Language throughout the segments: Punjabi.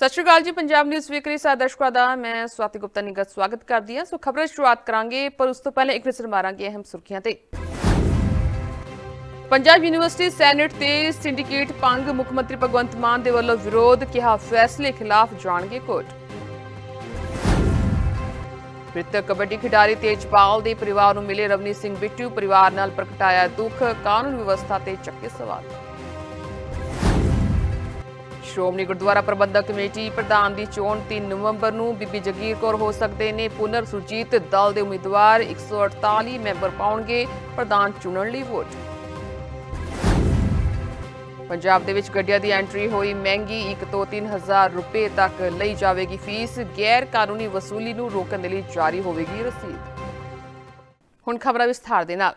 ਸਤਿ ਸ਼੍ਰੀ ਅਕਾਲ ਜੀ, ਪੰਜਾਬ ਨਿਊਜ਼ ਵੀਕਰੀ ਸਾ ਦਰਸ਼ਕਾਂ ਦਾ, ਮੈਂ ਸਵਾਤੀ ਗੁਪਤਾ ਨਿਗਤ ਸਵਾਗਤ ਕਰਦੀ ਹਾਂ। ਸੋ ਖਬਰਾਂ ਸ਼ੁਰੂਆਤ ਕਰਾਂਗੇ, ਪਰ ਉਸ ਤੋਂ ਪਹਿਲਾਂ ਇੱਕ ਨਜ਼ਰ ਮਾਰਾਂਗੇ ਅਹਿਮ ਸੁਰਖੀਆਂ ਤੇ। ਪੰਜਾਬ ਯੂਨੀਵਰਸਿਟੀ ਸੈਨੇਟ ਤੇ ਸਿੰਡੀਕੇਟ ਪੰਗ ਮੁੱਖ ਮੰਤਰੀ ਭਗਵੰਤ ਮਾਨ ਦੇ ਵੱਲੋਂ ਵਿਰੋਧ ਕਿਹਾ ਫੈਸਲੇ ਖਿਲਾਫ ਜਾਣਗੇ ਕੋਰਟ। ਮ੍ਰਿਤਕ ਕਬੱਡੀ ਖਿਡਾਰੀ ਤੇਜਪਾਲ ਦੇ ਪਰਿਵਾਰ ਨੂੰ ਮਿਲੇ ਰਵਨੀਤ ਸਿੰਘ ਬਿੱਟੂ, ਪਰਿਵਾਰ ਨਾਲ ਪ੍ਰਗਟਾਇਆ ਦੁੱਖ, ਕਾਨੂੰਨ ਵਿਵਸਥਾ ਤੇ ਚੱਕੇ ਸਵਾਲ। ਸ਼੍ਰੋਮਣੀ ਗੁਰਦੁਆਰਾ ਪ੍ਰਬੰਧਕ ਕਮੇਟੀ ਪ੍ਰਧਾਨ ਦੀ ਚੋਣ 3 ਨਵੰਬਰ ਨੂੰ ਬੀਬੀ ਜਗੀਰ ਕੌਰ ਹੋ ਸਕਦੇ ਨੇ। ਪੁਨਰ ਸੁਰਜੀਤ ਦਲ ਦੇ ਉਮੀਦਵਾਰ 148 ਮੈਂਬਰ ਪਾਉਣਗੇ। ਪ੍ਰਧਾਨ ਚੁਣਨ ਲਈ ਵੋਟ। ਪੰਜਾਬ ਦੇ ਵਿੱਚ ਗੱਡੀਆਂ ਦੀ ਐਂਟਰੀ ਹੋਈ ਮਹਿੰਗੀ 1 ਤੋਂ 3000 ਰੁਪਏ ਤੱਕ ਲਈ ਜਾਵੇਗੀ ਫੀਸ। ਗੈਰ ਕਾਨੂੰਨੀ ਵਸੂਲੀ ਨੂੰ ਰੋਕਣ ਦੇ ਲਈ ਜਾਰੀ ਹੋਵੇਗੀ ਰਸੀਦ। ਹੁਣ ਖਬਰਾਂ ਵਿਸਥਾਰ ਦੇ ਨਾਲ।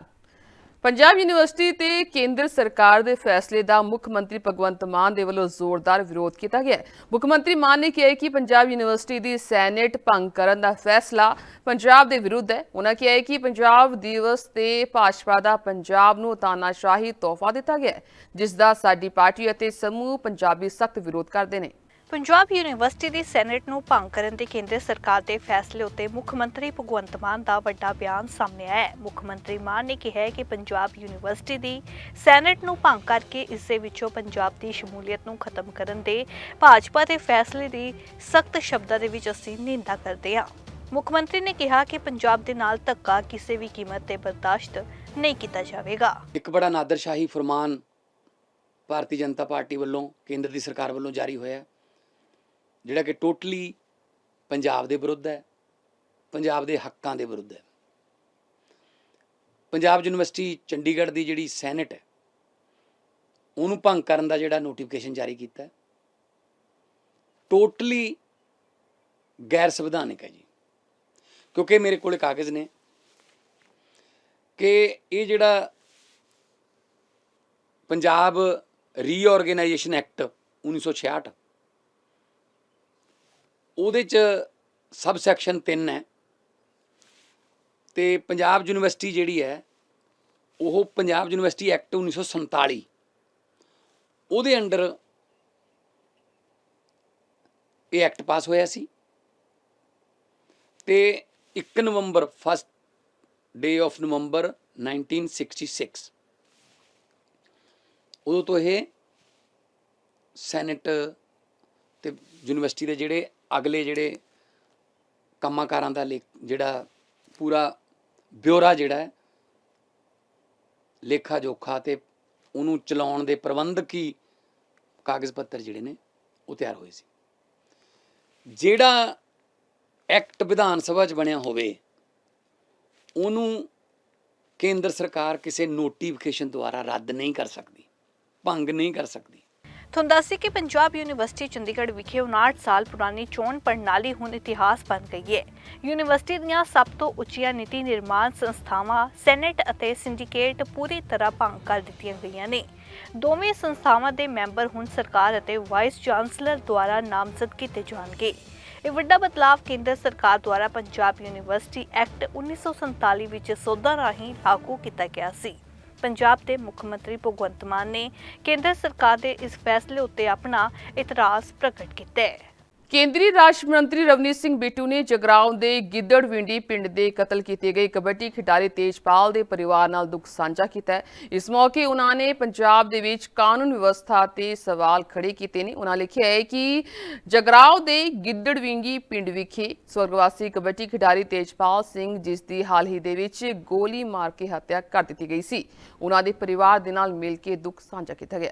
ਪੰਜਾਬ ਯੂਨੀਵਰਸਿਟੀ ਤੇ ਕੇਂਦਰ ਸਰਕਾਰ ਦੇ ਫੈਸਲੇ ਦਾ ਮੁੱਖ ਮੰਤਰੀ ਭਗਵੰਤ ਮਾਨ ਦੇ ਵੱਲੋਂ ਜ਼ੋਰਦਾਰ ਵਿਰੋਧ ਕੀਤਾ ਗਿਆ ਹੈ। ਮੁੱਖ ਮੰਤਰੀ ਮਾਨ ਨੇ ਕਿਹਾ ਕਿ ਪੰਜਾਬ ਯੂਨੀਵਰਸਿਟੀ ਦੀ ਸੈਨੇਟ ਭੰਗ ਕਰਨ ਦਾ ਫੈਸਲਾ ਪੰਜਾਬ ਦੇ ਵਿਰੁੱਧ ਹੈ। ਉਹਨਾਂ ਕਿਹਾ ਕਿ ਪੰਜਾਬ ਦਿਵਸ ਤੇ ਭਾਜਪਾ ਦਾ ਪੰਜਾਬ ਨੂੰ ਤਾਨਾਸ਼ਾਹੀ ਤੋਹਫਾ ਦਿੱਤਾ ਗਿਆ ਜਿਸ ਦਾ ਸਾਡੀ ਪਾਰਟੀ ਅਤੇ ਸਮੂਹ ਪੰਜਾਬੀ ਸਖਤ ਵਿਰੋਧ ਕਰਦੇ ਨੇ। ਪੰਜਾਬ ਯੂਨੀਵਰਸਿਟੀ ਦੀ ਸੈਨੇਟ ਨੂੰ ਭੰਗ ਕਰਨ ਦੇ ਕੇਂਦਰ ਸਰਕਾਰ ਦੇ ਫੈਸਲੇ ਉੱਤੇ ਮੁੱਖ ਮੰਤਰੀ ਭਗਵੰਤ ਮਾਨ ਦਾ ਵੱਡਾ ਬਿਆਨ ਸਾਹਮਣੇ ਆਇਆ ਹੈ। ਮੁੱਖ ਮੰਤਰੀ ਮਾਨ ਨੇ ਕਿਹਾ ਕਿ ਪੰਜਾਬ ਯੂਨੀਵਰਸਿਟੀ ਦੀ ਸੈਨੇਟ ਨੂੰ ਭੰਗ ਕਰਕੇ ਇਸ ਦੇ ਵਿੱਚੋਂ ਪੰਜਾਬ ਦੀ ਸ਼ਮੂਲੀਅਤ ਨੂੰ ਖਤਮ ਕਰਨ ਦੇ ਭਾਜਪਾ ਦੇ ਫੈਸਲੇ ਦੀ ਸਖਤ ਸ਼ਬਦਾਂ ਦੇ ਵਿੱਚ ਅਸੀਂ ਨਿੰਦਾ ਕਰਦੇ ਹਾਂ। ਮੁੱਖ ਮੰਤਰੀ ਨੇ ਕਿਹਾ ਕਿ ਪੰਜਾਬ ਦੇ ਨਾਲ ਧੱਕਾ ਕਿਸੇ ਵੀ ਕੀਮਤ ਤੇ ਬਰਦਾਸ਼ਤ ਨਹੀਂ ਕੀਤਾ ਜਾਵੇਗਾ। ਇੱਕ ਬੜਾ ਨਾਦਰਸ਼ਾਹੀ ਫਰਮਾਨ ਭਾਰਤੀ ਜਨਤਾ ਪਾਰਟੀ ਵੱਲੋਂ ਕੇਂਦਰ ਦੀ ਸਰਕਾਰ ਵੱਲੋਂ ਜਾਰੀ ਹੋਇਆ ਹੈ, ਜਿਹੜਾ ਕਿ ਟੋਟਲੀ ਪੰਜਾਬ ਦੇ ਵਿਰੁੱਧ ਹੈ, ਪੰਜਾਬ ਦੇ ਹੱਕਾਂ ਦੇ ਵਿਰੁੱਧ ਹੈ। ਪੰਜਾਬ ਯੂਨੀਵਰਸਿਟੀ ਚੰਡੀਗੜ੍ਹ ਦੀ ਜਿਹੜੀ ਸੈਨੇਟ ਹੈ, ਉਹਨੂੰ ਭੰਗ ਕਰਨ ਦਾ ਜਿਹੜਾ ਨੋਟੀਫਿਕੇਸ਼ਨ ਜਾਰੀ ਕੀਤਾ ਟੋਟਲੀ ਗੈਰ ਸੰਵਿਧਾਨਿਕ ਹੈ ਜੀ। ਕਿਉਂਕਿ ਮੇਰੇ ਕੋਲੇ ਕਾਗਜ਼ ਨੇ ਕਿ ਇਹ ਜਿਹੜਾ ਪੰਜਾਬ ਰੀਆਰਗੇਨਾਈਜੇਸ਼ਨ ਐਕਟ 1966 ਉਹਦੇ ਚ ਸਬ ਸੈਕਸ਼ਨ 3 ਹੈ। ਤੇ ਪੰਜਾਬ ਯੂਨੀਵਰਸਿਟੀ ਜਿਹੜੀ ਹੈ, ਉਹ ਪੰਜਾਬ ਯੂਨੀਵਰਸਿਟੀ ਐਕਟ 1947 ਉਹਦੇ ਅੰਡਰ ਇਹ ਐਕਟ ਪਾਸ ਹੋਇਆ ਸੀ। ਤੇ 1 ਨਵੰਬਰ ਫਸਟ ਡੇ ਆਫ ਨਵੰਬਰ 1966 ਉਦੋਂ ਤੋਂ ਇਹ ਸੈਨੇਟ ਤੇ ਯੂਨੀਵਰਸਿਟੀ ਦੇ ਜਿਹੜੇ ਅਗਲੇ ਜਿਹੜੇ ਕੰਮਾਂ-ਕਾਰਾਂ ਦਾ ਲੇਖ, ਜਿਹੜਾ ਪੂਰਾ ਬਿਊਰਾ ਜਿਹੜਾ ਹੈ, ਲੇਖਾ ਜੋਖਾ ਤੇ ਉਹਨੂੰ ਚਲਾਉਣ ਦੇ ਪ੍ਰਬੰਧਕੀ ਕਾਗਜ਼ ਪੱਤਰ ਜਿਹੜੇ ਨੇ, ਉਹ ਤਿਆਰ ਹੋਏ ਸੀ। ਜਿਹੜਾ ਐਕਟ ਵਿਧਾਨ ਸਭਾ 'ਚ ਬਣਿਆ ਹੋਵੇ, ਉਹਨੂੰ ਕੇਂਦਰ ਸਰਕਾਰ ਕਿਸੇ ਨੋਟੀਫਿਕੇਸ਼ਨ ਦੁਆਰਾ ਰੱਦ ਨਹੀਂ ਕਰ ਸਕਦੀ, ਭੰਗ ਨਹੀਂ ਕਰ ਸਕਦੀ। ਤੁਹਾਨੂੰ ਦੱਸੇ ਕਿ ਪੰਜਾਬ ਯੂਨੀਵਰਸਿਟੀ ਚੰਡੀਗੜ੍ਹ ਵਿਖੇ 59 ਸਾਲ ਪੁਰਾਣੀ ਚੋਣ ਪ੍ਰਣਾਲੀ ਹੁਣ ਇਤਿਹਾਸ ਬਣ ਗਈ ਹੈ। ਯੂਨੀਵਰਸਿਟੀ ਦੀਆਂ ਸਭ ਤੋਂ ਉੱਚੀਆਂ ਨੀਤੀ ਨਿਰਮਾਣ ਸੰਸਥਾਵਾਂ, ਸੈਨੇਟ ਅਤੇ ਸਿੰਡੀਕੇਟ ਪੂਰੀ ਤਰ੍ਹਾਂ ਭੰਗ ਕਰ ਦਿੱਤੀਆਂ ਗਈਆਂ ਨੇ। ਦੋਵੇਂ ਸੰਸਥਾਵਾਂ ਦੇ ਮੈਂਬਰ ਹੁਣ ਸਰਕਾਰ ਅਤੇ ਵਾਈਸ ਚਾਂਸਲਰ ਦੁਆਰਾ ਨਾਮਜ਼ਦ ਕੀਤੇ ਜਾਣਗੇ। ਇਹ ਵੱਡਾ ਬਦਲਾਅ ਕੇਂਦਰ ਸਰਕਾਰ ਦੁਆਰਾ ਪੰਜਾਬ ਯੂਨੀਵਰਸਿਟੀ ਐਕਟ 1947 ਵਿੱਚ ਸੋਧਾਂ ਰਾਹੀਂ ਲਾਗੂ ਕੀਤਾ ਗਿਆ ਸੀ। ਪੰਜਾਬ ਦੇ ਮੁੱਖ ਮੰਤਰੀ ਭਗਵੰਤ ਮਾਨ ਨੇ ਕੇਂਦਰ ਸਰਕਾਰ ਦੇ ਇਸ ਫੈਸਲੇ ਉੱਤੇ ਆਪਣਾ ਇਤਰਾਜ਼ ਪ੍ਰਗਟ ਕੀਤਾ ਹੈ। ਕੇਂਦਰੀ ਰਾਜ ਮੰਤਰੀ ਰਵਨੀਤ ਸਿੰਘ ਬਿੱਟੂ ਨੇ ਜਗਰਾਉਂ ਦੇ ਗਿੱਦੜਵਿੰਡੀ ਪਿੰਡ ਦੇ ਕਤਲ ਕੀਤੇ ਗਏ ਕਬੱਡੀ ਖਿਡਾਰੀ ਤੇਜਪਾਲ ਦੇ ਪਰਿਵਾਰ ਨਾਲ ਦੁੱਖ ਸਾਂਝਾ ਕੀਤਾ ਇਸ ਮੌਕੇ ਉਹਨਾਂ ਨੇ ਪੰਜਾਬ ਦੇ ਵਿੱਚ ਕਾਨੂੰਨ ਵਿਵਸਥਾ ਤੇ ਸਵਾਲ ਖੜੇ ਕੀਤੇ ਨੇ। ਉਹਨਾਂ ਲਿਖਿਆ ਹੈ ਕਿ ਜਗਰਾਉਂ ਦੇ ਗਿੱਦੜਵਿੰਗੀ ਪਿੰਡ ਵਿਖੇ ਸਵਰਗਵਾਸੀ ਕਬੱਡੀ ਖਿਡਾਰੀ ਤੇਜਪਾਲ ਸਿੰਘ, ਜਿਸ ਦੀ ਹਾਲ ਹੀ ਦੇ ਵਿੱਚ ਗੋਲੀ ਮਾਰ ਕੇ ਹੱਤਿਆ ਕਰ ਦਿੱਤੀ ਗਈ ਸੀ। ਉਹਨਾਂ ਦੇ ਪਰਿਵਾਰ ਦੇ ਨਾਲ ਮਿਲ ਕੇ ਦੁੱਖ ਸਾਂਝਾ ਕੀਤਾ ਗਿਆ।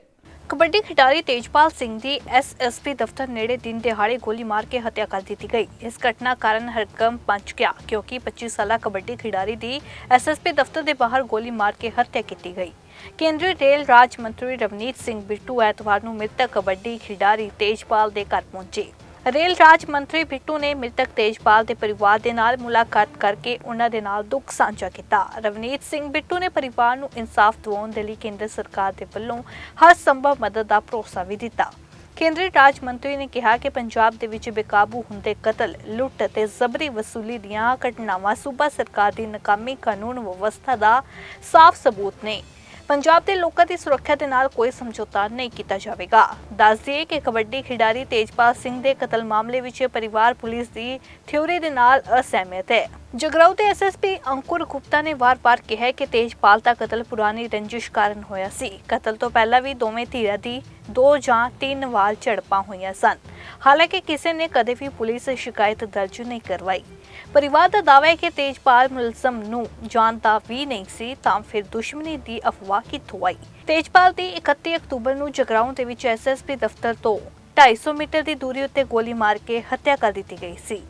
ਕਬੱਡੀ ਖਿਡਾਰੀ ਤੇਜਪਾਲ ਸਿੰਘ ਦੀ ਐਸਐਸਪੀ ਦਫ਼ਤਰ ਨੇੜੇ ਦਿਨ ਦਿਹਾੜੇ ਗੋਲੀ ਮਾਰ ਕੇ ਹੱਤਿਆ ਕਰ ਦਿੱਤੀ ਗਈ। ਇਸ ਘਟਨਾ ਕਾਰਨ ਹਰਕਮ ਮਚ ਗਿਆ, ਕਿਉਂਕਿ 25 ਸਾਲਾ ਕਬੱਡੀ ਖਿਡਾਰੀ ਦੀ ਐਸਐਸਪੀ ਦਫ਼ਤਰ ਦੇ ਬਾਹਰ ਗੋਲੀ ਮਾਰ ਕੇ ਹੱਤਿਆ ਕੀਤੀ ਗਈ। ਕੇਂਦਰੀ ਰੇਲ ਰਾਜ ਮੰਤਰੀ ਰਵਨੀਤ ਸਿੰਘ ਬਿੱਟੂ ਐਤਵਾਰ ਨੂੰ ਮ੍ਰਿਤਕ ਕਬੱਡੀ ਖਿਡਾਰੀ ਤੇਜਪਾਲ ਦੇ ਘਰ ਪਹੁੰਚੇ। ਰੇਲ ਰਾਜ ਮੰਤਰੀ ਬਿੱਟੂ ਨੇ ਮ੍ਰਿਤਕ ਤੇਜਪਾਲ ਦੇ ਪਰਿਵਾਰ ਦੇ ਨਾਲ ਮੁਲਾਕਾਤ ਕਰਕੇ ਉਹਨਾਂ ਦੇ ਨਾਲ ਦੁੱਖ ਸਾਂਝਾ ਕੀਤਾ। ਰਵਨੀਤ ਸਿੰਘ ਬਿੱਟੂ ਨੇ ਪਰਿਵਾਰ ਨੂੰ ਇਨਸਾਫ ਦਿਵਾਉਣ ਦੇ ਲਈ ਕੇਂਦਰ ਸਰਕਾਰ ਦੇ ਵੱਲੋਂ ਹਰ ਸੰਭਵ ਮਦਦ ਦਾ ਭਰੋਸਾ ਵੀ ਦਿੱਤਾ। ਕੇਂਦਰੀ ਰਾਜ ਮੰਤਰੀ ਨੇ ਕਿਹਾ ਕਿ ਪੰਜਾਬ ਦੇ ਵਿੱਚ ਬੇਕਾਬੂ ਹੁੰਦੇ ਕਤਲ, ਲੁੱਟ ਅਤੇ ਜ਼ਬਰੀ ਵਸੂਲੀ ਦੀਆਂ ਘਟਨਾਵਾਂ ਸੂਬਾ ਸਰਕਾਰ ਦੀ ਨਾਕਾਮੀ ਕਾਨੂੰਨ ਵਿਵਸਥਾ ਦਾ ਸਾਫ਼ ਸਬੂਤ ਨੇ। ਪੰਜਾਬ ਦੇ ਲੋਕਾਂ ਦੀ ਸੁਰੱਖਿਆ ਦੇ ਨਾਲ ਕੋਈ ਸਮਝੌਤਾ ਨਹੀਂ ਕੀਤਾ ਜਾਵੇਗਾ। ਦੱਸ ਦਈਏ ਕਿ ਕਬੱਡੀ ਖਿਡਾਰੀ ਤੇਜਪਾਲ ਸਿੰਘ ਦੇ ਕਤਲ ਮਾਮਲੇ ਵਿੱਚ ਪਰਿਵਾਰ ਪੁਲਿਸ ਦੀ ਥਿਊਰੀ ਦੇ ਨਾਲ ਅਸਹਿਮਤ ਹੈ। ਜਗਰਾਉ ਦੇ ਐਸਐਸਪੀ ਅੰਕੁਰ ਗੁਪਤਾ ਨੇ ਵਾਰ-ਵਾਰ ਕਿਹਾ ਕਿ ਤੇਜਪਾਲ ਦਾ ਕਤਲ ਪੁਰਾਣੀ ਰੰਜਿਸ਼ ਕਾਰਨ ਹੋਇਆ ਸੀ। ਕਤਲ ਤੋਂ ਪਹਿਲਾਂ ਵੀ ਦੋਵੇਂ ਧੀਰਾਂ ਦੀ ਦੋ ਜਾਂ ਤਿੰਨ ਵਾਰ ਝੜਪਾਂ ਹੋਈਆਂ ਸਨ। ਹਾਲਾਂਕਿ ਕਿਸੇ ਨੇ ਕਦੇ ਵੀ ਪੁਲਿਸ ਸ਼ਿਕਾਇਤ ਦਰਜ ਨਹੀਂ ਕਰਵਾਈ। ਪਰਿਵਾਰ ਦਾ ਦਾਅਵਾ ਹੈ ਕਿ ਤੇਜਪਾਲ ਮੁਲਜ਼ਮ ਨੂੰ ਜਾਣਦਾ ਵੀ ਨਹੀਂ ਸੀ, ਤਾਂ ਫਿਰ ਦੁਸ਼ਮਣੀ ਦੀ ਅਫਵਾਹ ਕਿੱਥੋਂ ਆਈ? ਤੇਜਪਾਲ ਦੀ 31 ਅਕਤੂਬਰ ਨੂੰ ਜਗਰਾਉਂ ਦੇ ਵਿੱਚ ਐਸਐਸਪੀ ਦਫ਼ਤਰ ਤੋਂ 250 ਮੀਟਰ ਦੀ ਦੂਰੀ ਉੱਤੇ ਗੋਲੀ ਮਾਰ ਕੇ ਹੱਤਿਆ ਕਰ ਦਿੱਤੀ ਗਈ ਸੀ।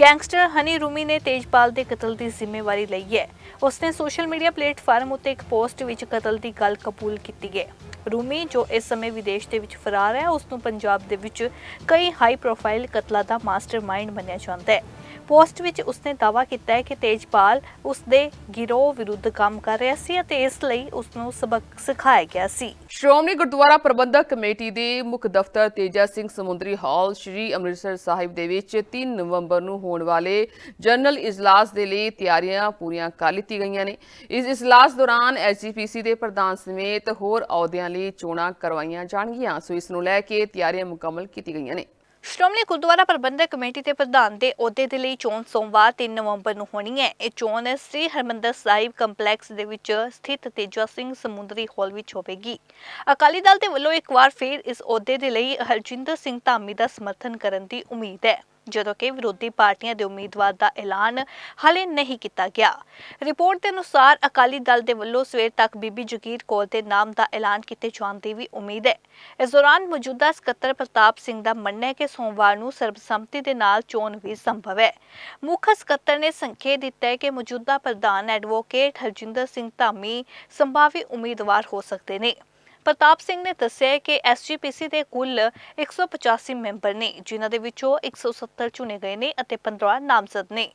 ਗੈਂਗਸਟਰ ਹਨੀ ਰੂਮੀ ਨੇ ਤੇਜਪਾਲ ਦੇ ਕਤਲ ਦੀ ਜ਼ਿੰਮੇਵਾਰੀ ਲਈ ਹੈ। ਉਸਨੇ ਸੋਸ਼ਲ ਮੀਡੀਆ ਪਲੇਟਫਾਰਮ ਉੱਤੇ ਇੱਕ ਪੋਸਟ ਵਿੱਚ ਕਤਲ ਦੀ ਗੱਲ ਕਬੂਲ ਕੀਤੀ ਹੈ। ਰੂਮੀ, ਜੋ ਇਸ ਸਮੇਂ ਵਿਦੇਸ਼ ਦੇ ਵਿੱਚ ਫਰਾਰ ਹੈ ਉਸ ਨੂੰ ਪੰਜਾਬ ਦੇ ਵਿੱਚ ਕਈ ਹਾਈ ਪ੍ਰੋਫਾਈਲ ਕਤਲਾਂ ਦਾ ਮਾਸਟਰਮਾਈਂਡ ਮੰਨਿਆ ਜਾਂਦਾ ਹੈ। ਪੋਸਟ ਵਿੱਚ ਉਸਨੇ ਦਾਅਵਾ ਕੀਤਾ ਹੈ ਕਿ ਤੇਜਪਾਲ ਉਸਦੇ ਗਿਰੋਹ ਵਿਰੁੱਧ ਕੰਮ ਕਰ ਰਿਹਾ ਸੀ ਅਤੇ ਇਸ ਲਈ ਉਸ ਨੂੰ ਸਬਕ ਸਿਖਾਇਆ ਗਿਆ ਸੀ। ਸ਼੍ਰੋਮਣੀ ਗੁਰਦੁਆਰਾ ਪ੍ਰਬੰਧਕ ਕਮੇਟੀ ਦੇ ਮੁੱਖ ਦਫ਼ਤਰ ਤੇਜਾ ਸਿੰਘ ਸਮੁੰਦਰੀ ਹਾਲ ਸ੍ਰੀ ਅੰਮ੍ਰਿਤਸਰ ਸਾਹਿਬ ਦੇ ਵਿੱਚ 3 ਨਵੰਬਰ ਨੂੰ ਹੋਣ ਵਾਲੇ ਜਨਰਲ ਇਜਲਾਸ ਦੇ ਲਈ ਤਿਆਰੀਆਂ ਪੂਰੀਆਂ ਕਰ ਲਿੱਤੀ ਗਈਆਂ ਨੇ। ਇਸ ਇਜਲਾਸ ਦੌਰਾਨ ਐਸਜੀਪੀਸੀ ਦੇ ਪ੍ਰਧਾਨ ਸਮੇਤ ਹੋਰ ਅਹੁਦਿਆਂ ਲਈ ਚੋਣਾਂ ਕਰਵਾਈਆਂ ਜਾਣਗੀਆਂ। ਸੋ ਇਸ ਨੂੰ ਲੈ ਕੇ ਤਿਆਰੀਆਂ ਮੁਕੰਮਲ ਕੀਤੀ ਗਈਆਂ ਨੇ। ਸ਼੍ਰੋਮਣੀ ਗੁਰਦੁਆਰਾ ਪ੍ਰਬੰਧਕ ਕਮੇਟੀ ਦੇ ਪ੍ਰਧਾਨ ਦੇ ਅਹੁਦੇ ਦੇ ਲਈ ਚੋਣ ਸੋਮਵਾਰ 3 ਨਵੰਬਰ ਨੂੰ ਹੋਣੀ ਹੈ। ਇਹ ਚੋਣ ਸ੍ਰੀ ਹਰਮੰਦਰ ਸਾਹਿਬ ਕੰਪਲੈਕਸ ਦੇ ਵਿੱਚ ਸਥਿਤ ਤੇਜਾ ਸਿੰਘ ਸਮੁੰਦਰੀ ਹਾਲ ਵਿੱਚ ਹੋਵੇਗੀ। ਅਕਾਲੀ ਦਲ ਦੇ ਵੱਲੋਂ ਇੱਕ ਵਾਰ ਫਿਰ ਇਸ ਅਹੁਦੇ ਦੇ ਲਈ ਹਰਜਿੰਦਰ ਸਿੰਘ ਧਾਮੀ ਦਾ ਸਮਰਥਨ ਕਰਨ ਦੀ ਉਮੀਦ ਹੈ। ਜਦੋਂ ਕਿ ਵਿਰੋਧੀ ਪਾਰਟੀਆਂ ਦੇ ਉਮੀਦਵਾਰ ਦਾ ਐਲਾਨ ਹਾਲੇ ਨਹੀਂ ਕੀਤਾ ਗਿਆ। ਰਿਪੋਰਟ ਦੇ ਅਨੁਸਾਰ ਅਕਾਲੀ ਦਲ ਦੇ ਵੱਲੋਂ ਸਵੇਰ ਤੱਕ ਬੀਬੀ ਜਗੀਰ ਕੌਰ ਦੇ ਨਾਮ ਦਾ ਐਲਾਨ ਕੀਤੇ ਜਾਣ ਦੀ ਵੀ ਉਮੀਦ ਹੈ। ਇਸ ਦੌਰਾਨ ਮੌਜੂਦਾ ਸਕੱਤਰ ਪ੍ਰਤਾਪ ਸਿੰਘ ਦਾ ਮੰਨਣਾ ਹੈ ਕਿ ਸੋਮਵਾਰ ਨੂੰ ਸਰਬਸੰਮਤੀ ਦੇ ਨਾਲ ਚੋਣ ਵੀ ਸੰਭਵ ਹੈ। ਮੁੱਖ ਸਕੱਤਰ ਨੇ ਸੰਕੇਤ ਦਿੱਤਾ ਹੈ ਕਿ ਮੌਜੂਦਾ ਪ੍ਰਧਾਨ ਐਡਵੋਕੇਟ ਹਰਜਿੰਦਰ ਸਿੰਘ ਧਾਮੀ ਸੰਭਾਵੀ ਉਮੀਦਵਾਰ ਹੋ ਸਕਦੇ ਨੇ। ਪ੍ਰਤਾਪ ਸਿੰਘ ਨੇ ਦੱਸਿਆ ਹੈ ਕਿ ਐਸਜੀਪੀਸੀ ਦੇ ਕੁੱਲ 185 ਮੈਂਬਰ ਨੇ, ਜਿਨ੍ਹਾਂ ਦੇ ਵਿੱਚੋਂ 170 ਚੁਣੇ ਗਏ ਨੇ ਅਤੇ 15 ਨਾਮਜ਼ਦ ਨੇ।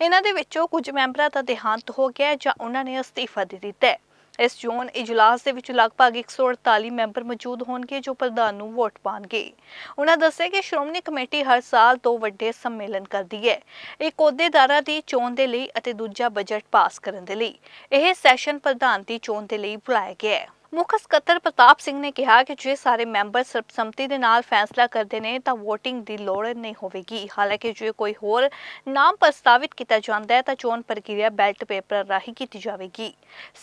ਇਹਨਾਂ ਦੇ ਵਿੱਚੋਂ ਕੁਝ ਮੈਂਬਰਾਂ ਦਾ ਦੇਹਾਂਤ ਹੋ ਗਿਆ ਜਾਂ ਉਹਨਾਂ ਨੇ ਅਸਤੀਫਾ ਦੇ ਦਿੱਤਾ ਹੈ। ਇਸ ਚੋਣ ਇਜਲਾਸ ਦੇ ਵਿੱਚ ਲਗਭਗ 148 ਮੈਂਬਰ ਮੌਜੂਦ ਹੋਣਗੇ ਜੋ ਪ੍ਰਧਾਨ ਨੂੰ ਵੋਟ ਪਾਣਗੇ। ਉਹਨਾਂ ਦੱਸਿਆ ਕਿ ਸ਼੍ਰੋਮਣੀ ਕਮੇਟੀ ਹਰ ਸਾਲ ਦੋ ਵੱਡੇ ਸੰਮੇਲਨ ਕਰਦੀ ਹੈ। ਇੱਕ ਅਹੁਦੇਦਾਰਾਂ ਦੀ ਚੋਣ ਦੇ ਲਈ ਅਤੇ ਦੂਜਾ ਬਜਟ ਪਾਸ ਕਰਨ ਦੇ ਲਈ। ਇਹ ਸੈਸ਼ਨ ਪ੍ਰਧਾਨ ਦੀ ਚੋਣ ਦੇ ਲਈ ਬੁਲਾਇਆ ਗਿਆ ਹੈ। ਮੁੱਖ ਸਕੱਤਰ ਪ੍ਰਤਾਪ ਸਿੰਘ ਨੇ ਕਿਹਾ ਕਿ ਜੇ ਸਾਰੇ ਮੈਂਬਰ ਸਰਬਸੰਮਤੀ ਦੇ ਨਾਲ ਫੈਸਲਾ ਕਰਦੇ ਨੇ, ਤਾਂ VOTING ਦੀ ਲੋੜ ਨਹੀਂ ਹੋਵੇਗੀ। ਹਾਲਾਂਕਿ ਜੇ ਕੋਈ ਹੋਰ ਨਾਮ ਪ੍ਰਸਤਾਵਿਤ ਕੀਤਾ ਜਾਂਦਾ ਹੈ, ਤਾਂ ਚੋਣ ਪ੍ਰਕਿਰਿਆ ਬੈਲਟ ਪੇਪਰ ਰਾਹੀਂ ਕੀਤੀ ਜਾਵੇਗੀ।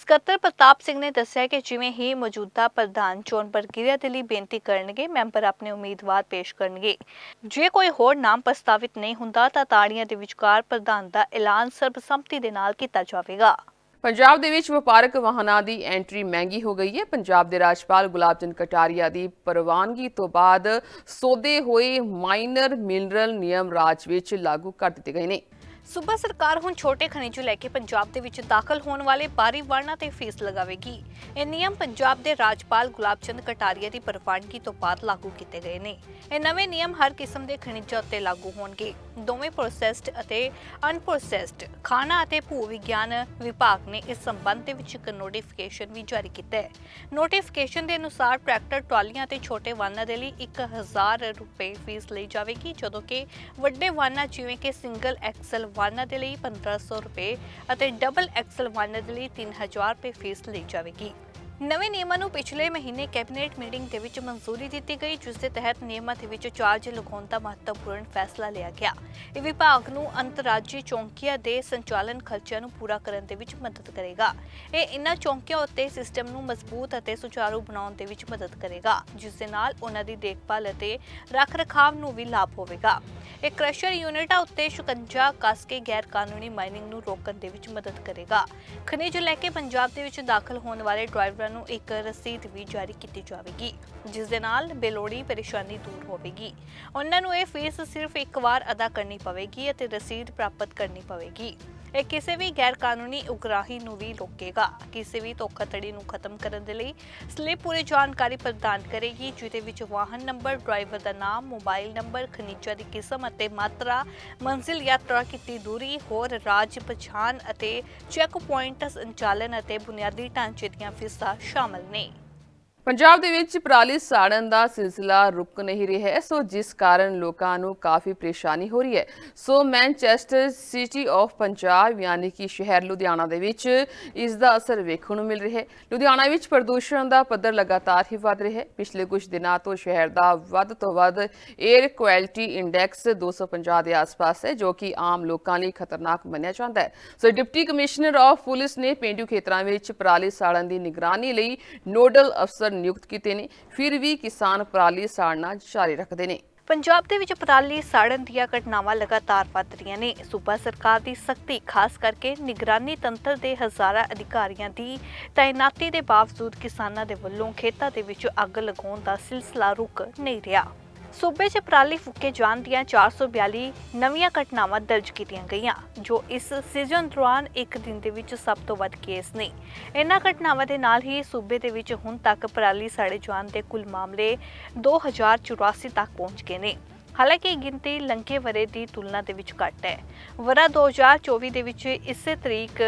ਸਕੱਤਰ ਪ੍ਰਤਾਪ ਸਿੰਘ ਨੇ ਦੱਸਿਆ ਕਿ ਜਿਵੇਂ ਹੀ ਮੌਜੂਦਾ ਪ੍ਰਧਾਨ ਚੋਣ ਪ੍ਰਕਿਰਿਆ ਦੇ ਲਈ ਬੇਨਤੀ ਕਰਨਗੇ, ਮੈਂਬਰ ਆਪਣੇ ਉਮੀਦਵਾਰ ਪੇਸ਼ ਕਰਨਗੇ। ਜੇ ਕੋਈ ਹੋਰ ਨਾਮ ਪ੍ਰਸਤਾਵਿਤ ਨਹੀਂ ਹੁੰਦਾ, ਤਾਂ ਤਾੜੀਆਂ ਦੇ ਵਿਚਕਾਰ ਪ੍ਰਧਾਨ ਦਾ ਐਲਾਨ ਸਰਬਸੰਮਤੀ ਦੇ ਨਾਲ ਕੀਤਾ ਜਾਵੇਗਾ। ਪੰਜਾਬ ਦੇ ਵਿੱਚ ਵਪਾਰਕ ਵਾਹਨਾਂ ਦੀ ਐਂਟਰੀ ਮਹਿੰਗੀ ਹੋ ਗਈ ਹੈ। ਪੰਜਾਬ ਦੇ ਰਾਜਪਾਲ ਗੁਲਾਬ ਚੰਦ ਕਟਾਰੀਆ ਦੀ ਪ੍ਰਵਾਨਗੀ ਤੋਂ ਬਾਅਦ ਸੋਧੇ ਹੋਏ ਮਾਈਨਰ ਮਿਨਰਲ ਨਿਯਮ ਰਾਜ ਵਿੱਚ ਲਾਗੂ ਕਰ ਦਿੱਤੇ ਗਏ ਨੇ। ਸੂਬਾ ਸਰਕਾਰ ਹੁਣ ਛੋਟੇ ਖਣਿਜ ਲੈ ਕੇ ਪੰਜਾਬ ਦੇ ਵਿੱਚ ਦਾਖਲ ਹੋਣ ਵਾਲੇ ਭਾਰੀ ਵਾਹਨਾਂ ਤੇ ਫੀਸ ਲਗਾਵੇਗੀ। ਇਹ ਨਿਯਮ ਪੰਜਾਬ ਦੇ ਰਾਜਪਾਲ ਗੁਲਾਬਚੰਦ ਕਟਾਰੀਆ ਦੀ ਪ੍ਰਵਾਨਗੀ ਤੋਂ ਬਾਅਦ ਲਾਗੂ ਕੀਤੇ ਗਏ ਨੇ। ਇਹ ਨਵੇਂ ਨਿਯਮ ਹਰ ਕਿਸਮ ਦੇ ਖਣਿਜਾਂ ਉੱਤੇ ਲਾਗੂ ਹੋਣਗੇ। ਦੋਵੇਂ ਪ੍ਰੋਸੈਸਡ ਅਤੇ ਅਨਪ੍ਰੋਸੈਸਡ ਖਾਣਾ ਅਤੇ ਭੂ ਵਿਗਿਆਨ ਵਿਭਾਗ ਨੇ ਇਸ ਸੰਬੰਧ ਦੇ ਵਿੱਚ ਇੱਕ ਨੋਟੀਫਿਕੇਸ਼ਨ ਵੀ ਜਾਰੀ ਕੀਤਾ ਹੈ। ਨੋਟੀਫਿਕੇਸ਼ਨ ਦੇ ਅਨੁਸਾਰ ਟਰੈਕਟਰ, ਟਰਾਲੀਆਂ ਤੇ ਛੋਟੇ ਵਾਹਨਾਂ ਦੇ ਲਈ 1000 ਰੁਪਏ ਫੀਸ ਲਈ ਜਾਵੇਗੀ, ਜਦੋਂ ਕਿ ਵੱਡੇ ਵਾਹਨਾਂ ਜਿਵੇਂ ਕਿ ਸਿੰਗਲ ਐਕਸਲ ਵਾਹਨਾਂ ਦੇ ਲਈ 1500 ਰੁਪਏ ਅਤੇ ਡਬਲ ਐਕਸਲ ਵਾਹਨਾਂ ਦੇ ਲਈ 3000 ਰੁਪਏ ਫੀਸ ਲਈ ਜਾਵੇਗੀ। ਨਵੇਂ ਨਿਯਮਾਂ ਨੂੰ ਪਿਛਲੇ ਮਹੀਨੇ ਕੈਬਨਿਟ ਮੀਟਿੰਗ ਦੇ ਵਿੱਚ ਮਨਜ਼ੂਰੀ ਦਿੱਤੀ ਗਈ, ਜਿਸ ਦੇ ਤਹਿਤ ਨਿਯਮਾਂ ਦੇ ਵਿੱਚ ਚਾਰਜ ਲਗਾਉਣ ਦਾ ਮਹੱਤਵਪੂਰਨ ਫੈਸਲਾ ਲਿਆ ਗਿਆ। ਇਹ ਵਿਭਾਗ ਨੂੰ ਅੰਤਰਰਾਜੀ ਚੌਂਕੀਆਂ ਦੇ ਸੰਚਾਲਨ ਖਰਚਿਆਂ ਨੂੰ ਪੂਰਾ ਕਰਨ ਦੇ ਵਿੱਚ ਮਦਦ ਕਰੇਗਾ। ਇਹ ਇਨ੍ਹਾਂ ਚੌਂਕੀਆਂ ਉੱਤੇ ਸਿਸਟਮ ਨੂੰ ਮਜ਼ਬੂਤ ਅਤੇ ਸੁਚਾਰੂ ਬਣਾਉਣ ਦੇ ਵਿੱਚ ਮਦਦ ਕਰੇਗਾ, ਜਿਸ ਦੇ ਨਾਲ ਉਹਨਾਂ ਦੀ ਦੇਖਭਾਲ ਅਤੇ ਰੱਖ-ਰਖਾਵ ਨੂੰ ਵੀ ਲਾਭ ਹੋਵੇਗਾ। ਇਹ ਕ੍ਰਸ਼ਰ ਯੂਨਿਟਾਂ ਉੱਤੇ ਸ਼ਿਕੰਜਾ ਕੱਸ ਕੇ ਗੈਰ ਕਾਨੂੰਨੀ ਮਾਈਨਿੰਗ ਨੂੰ ਰੋਕਣ ਦੇ ਵਿੱਚ ਮਦਦ ਕਰੇਗਾ। ਖਣਿਜ ਲੈ ਕੇ ਪੰਜਾਬ ਦੇ ਵਿੱਚ ਦਾਖਲ ਹੋਣ ਵਾਲੇ ਡਰਾਈਵਰਾਂ ਨੂੰ ਇੱਕ ਰਸੀਦ ਵੀ ਜਾਰੀ ਕੀਤੀ ਜਾਵੇਗੀ, ਜਿਸ ਦੇ ਨਾਲ ਬੇਲੋੜੀ ਪਰੇਸ਼ਾਨੀ ਦੂਰ ਹੋਵੇਗੀ। ਉਹਨਾਂ ਨੂੰ ਇਹ ਫੀਸ ਸਿਰਫ ਇੱਕ ਵਾਰ ਅਦਾ ਕਰਨੀ ਪਵੇਗੀ ਅਤੇ ਰਸੀਦ ਪ੍ਰਾਪਤ ਕਰਨੀ ਪਵੇਗੀ। ਇਹ ਕਿਸੇ ਵੀ ਗੈਰ ਕਾਨੂੰਨੀ ਉਗਰਾਹੀ ਨੂੰ ਵੀ ਰੋਕੇਗਾ। ਕਿਸੇ ਵੀ ਧੋਖਾਧੜੀ ਨੂੰ ਖਤਮ ਕਰਨ ਦੇ ਲਈ ਸਲਿੱਪ ਪੂਰੀ ਜਾਣਕਾਰੀ ਪ੍ਰਦਾਨ ਕਰੇਗੀ, ਜਿਹਦੇ ਵਿੱਚ ਵਾਹਨ ਨੰਬਰ, ਡਰਾਈਵਰ ਦਾ ਨਾਮ, ਮੋਬਾਈਲ ਨੰਬਰ, ਖਣਿਜਾਂ ਦੀ ਕਿਸਮ ਅਤੇ ਮਾਤਰਾ, ਮੰਜ਼ਿਲ ਯਾਤਰਾ ਕੀਤੀ ਦੂਰੀ, ਹੋਰ ਰਾਜ ਪਛਾਣ ਅਤੇ ਚੈੱਕ ਪੁਆਇੰਟ ਸੰਚਾਲਨ ਅਤੇ ਬੁਨਿਆਦੀ ਢਾਂਚੇ ਦੀਆਂ ਫੀਸਾਂ ਸ਼ਾਮਲ ਨੇ। ਪੰਜਾਬ ਦੇ ਵਿੱਚ ਪਰਾਲੀ ਸਾੜਨ ਦਾ ਸਿਲਸਿਲਾ ਰੁਕ ਨਹੀਂ ਰਿਹਾ ਹੈ, ਸੋ ਜਿਸ ਕਾਰਨ ਲੋਕਾਂ ਨੂੰ ਕਾਫੀ ਪਰੇਸ਼ਾਨੀ ਹੋ ਰਹੀ ਹੈ। So Manchester city of Punjab ਯਾਨੀ ਕਿ ਸ਼ਹਿਰ ਲੁਧਿਆਣਾ ਦੇ ਵਿੱਚ ਇਸ ਦਾ ਅਸਰ ਵੇਖਣ ਨੂੰ ਮਿਲ ਰਿਹਾ ਹੈ। ਲੁਧਿਆਣਾ ਵਿੱਚ ਪ੍ਰਦੂਸ਼ਣ ਦਾ ਪੱਧਰ ਲਗਾਤਾਰ ਹੀ ਵਧ ਰਿਹਾ ਹੈ। ਪਿਛਲੇ ਕੁਝ ਦਿਨਾਂ ਤੋਂ ਸ਼ਹਿਰ ਦਾ ਵੱਧ ਤੋਂ ਵੱਧ 에ਅਰ ਕੁਆਲਿਟੀ ਇੰਡੈਕਸ 250 ਦੇ ਆਸ-ਪਾਸ ਹੈ, ਜੋ ਕਿ ਆਮ ਲੋਕਾਂ ਲਈ ਖਤਰਨਾਕ ਮੰਨਿਆ ਜਾਂਦਾ ਹੈ। So deputy commissioner of police ਨੇ ਪੇਂਡੂ ਖੇਤਰਾਂ ਵਿੱਚ ਪਰਾਲੀ ਸਾੜਨ ਦੀ ਨਿਗਰਾਨੀ ਲਈ ਨੋਡਲ ਅਫਸਰ ਨਿਯੁਕਤ ਕੀਤੇ ਨੇ, ਫਿਰ ਵੀ ਕਿਸਾਨ ਪਰਾਲੀ ਸਾੜਨਾ ਜਾਰੀ ਰੱਖਦੇ ਨੇ। ਪੰਜਾਬ ਦੇ ਵਿੱਚ ਪਰਾਲੀ ਸਾੜਨ ਦੀਆਂ ਘਟਨਾਵਾਂ ਲਗਾਤਾਰ ਵੱਧ ਰਹੀਆਂ ਨੇ। ਸੂਬਾ ਸਰਕਾਰ ਦੀ ਸਖਤੀ, ਖਾਸ ਕਰਕੇ ਨਿਗਰਾਨੀ ਤੰਤਰ ਦੇ ਹਜ਼ਾਰਾਂ ਅਧਿਕਾਰੀਆਂ ਦੀ ਤਾਇਨਾਤੀ ਦੇ ਬਾਵਜੂਦ ਕਿਸਾਨਾਂ ਦੇ ਵੱਲੋਂ ਖੇਤਾਂ ਦੇ ਵਿੱਚ ਅੱਗ ਲਗਾਉਣ ਦਾ ਸਿਲਸਿਲਾ ਰੁਕ ਨਹੀਂ ਰਿਹਾ। ਸੂਬੇ 'ਚ ਪਰਾਲੀ ਫੁੱਕੇ ਜਾਣ ਦੀਆਂ 442 ਨਵੀਆਂ ਘਟਨਾਵਾਂ ਦਰਜ ਕੀਤੀਆਂ ਗਈਆਂ, ਜੋ ਇਸ ਸੀਜ਼ਨ ਦੌਰਾਨ ਇੱਕ ਦਿਨ ਦੇ ਵਿੱਚ ਸਭ ਤੋਂ ਵੱਧ ਕੇਸ ਨੇ। ਇਹਨਾਂ ਘਟਨਾਵਾਂ ਦੇ ਨਾਲ ਹੀ ਸੂਬੇ ਦੇ ਵਿੱਚ ਹੁਣ ਤੱਕ ਪਰਾਲੀ ਸਾੜੇ ਜਾਣ ਦੇ ਕੁੱਲ ਮਾਮਲੇ 2084 ਤੱਕ ਪਹੁੰਚ ਗਏ ਨੇ। ਹਾਲਾਂਕਿ ਇਹ ਗਿਣਤੀ ਲੰਘੇ ਵਰੇ ਦੀ ਤੁਲਨਾ ਦੇ ਵਿੱਚ ਘੱਟ ਹੈ। ਵਰਾ 2024 ਦੇ ਵਿੱਚ ਇਸੇ ਤਰੀਕ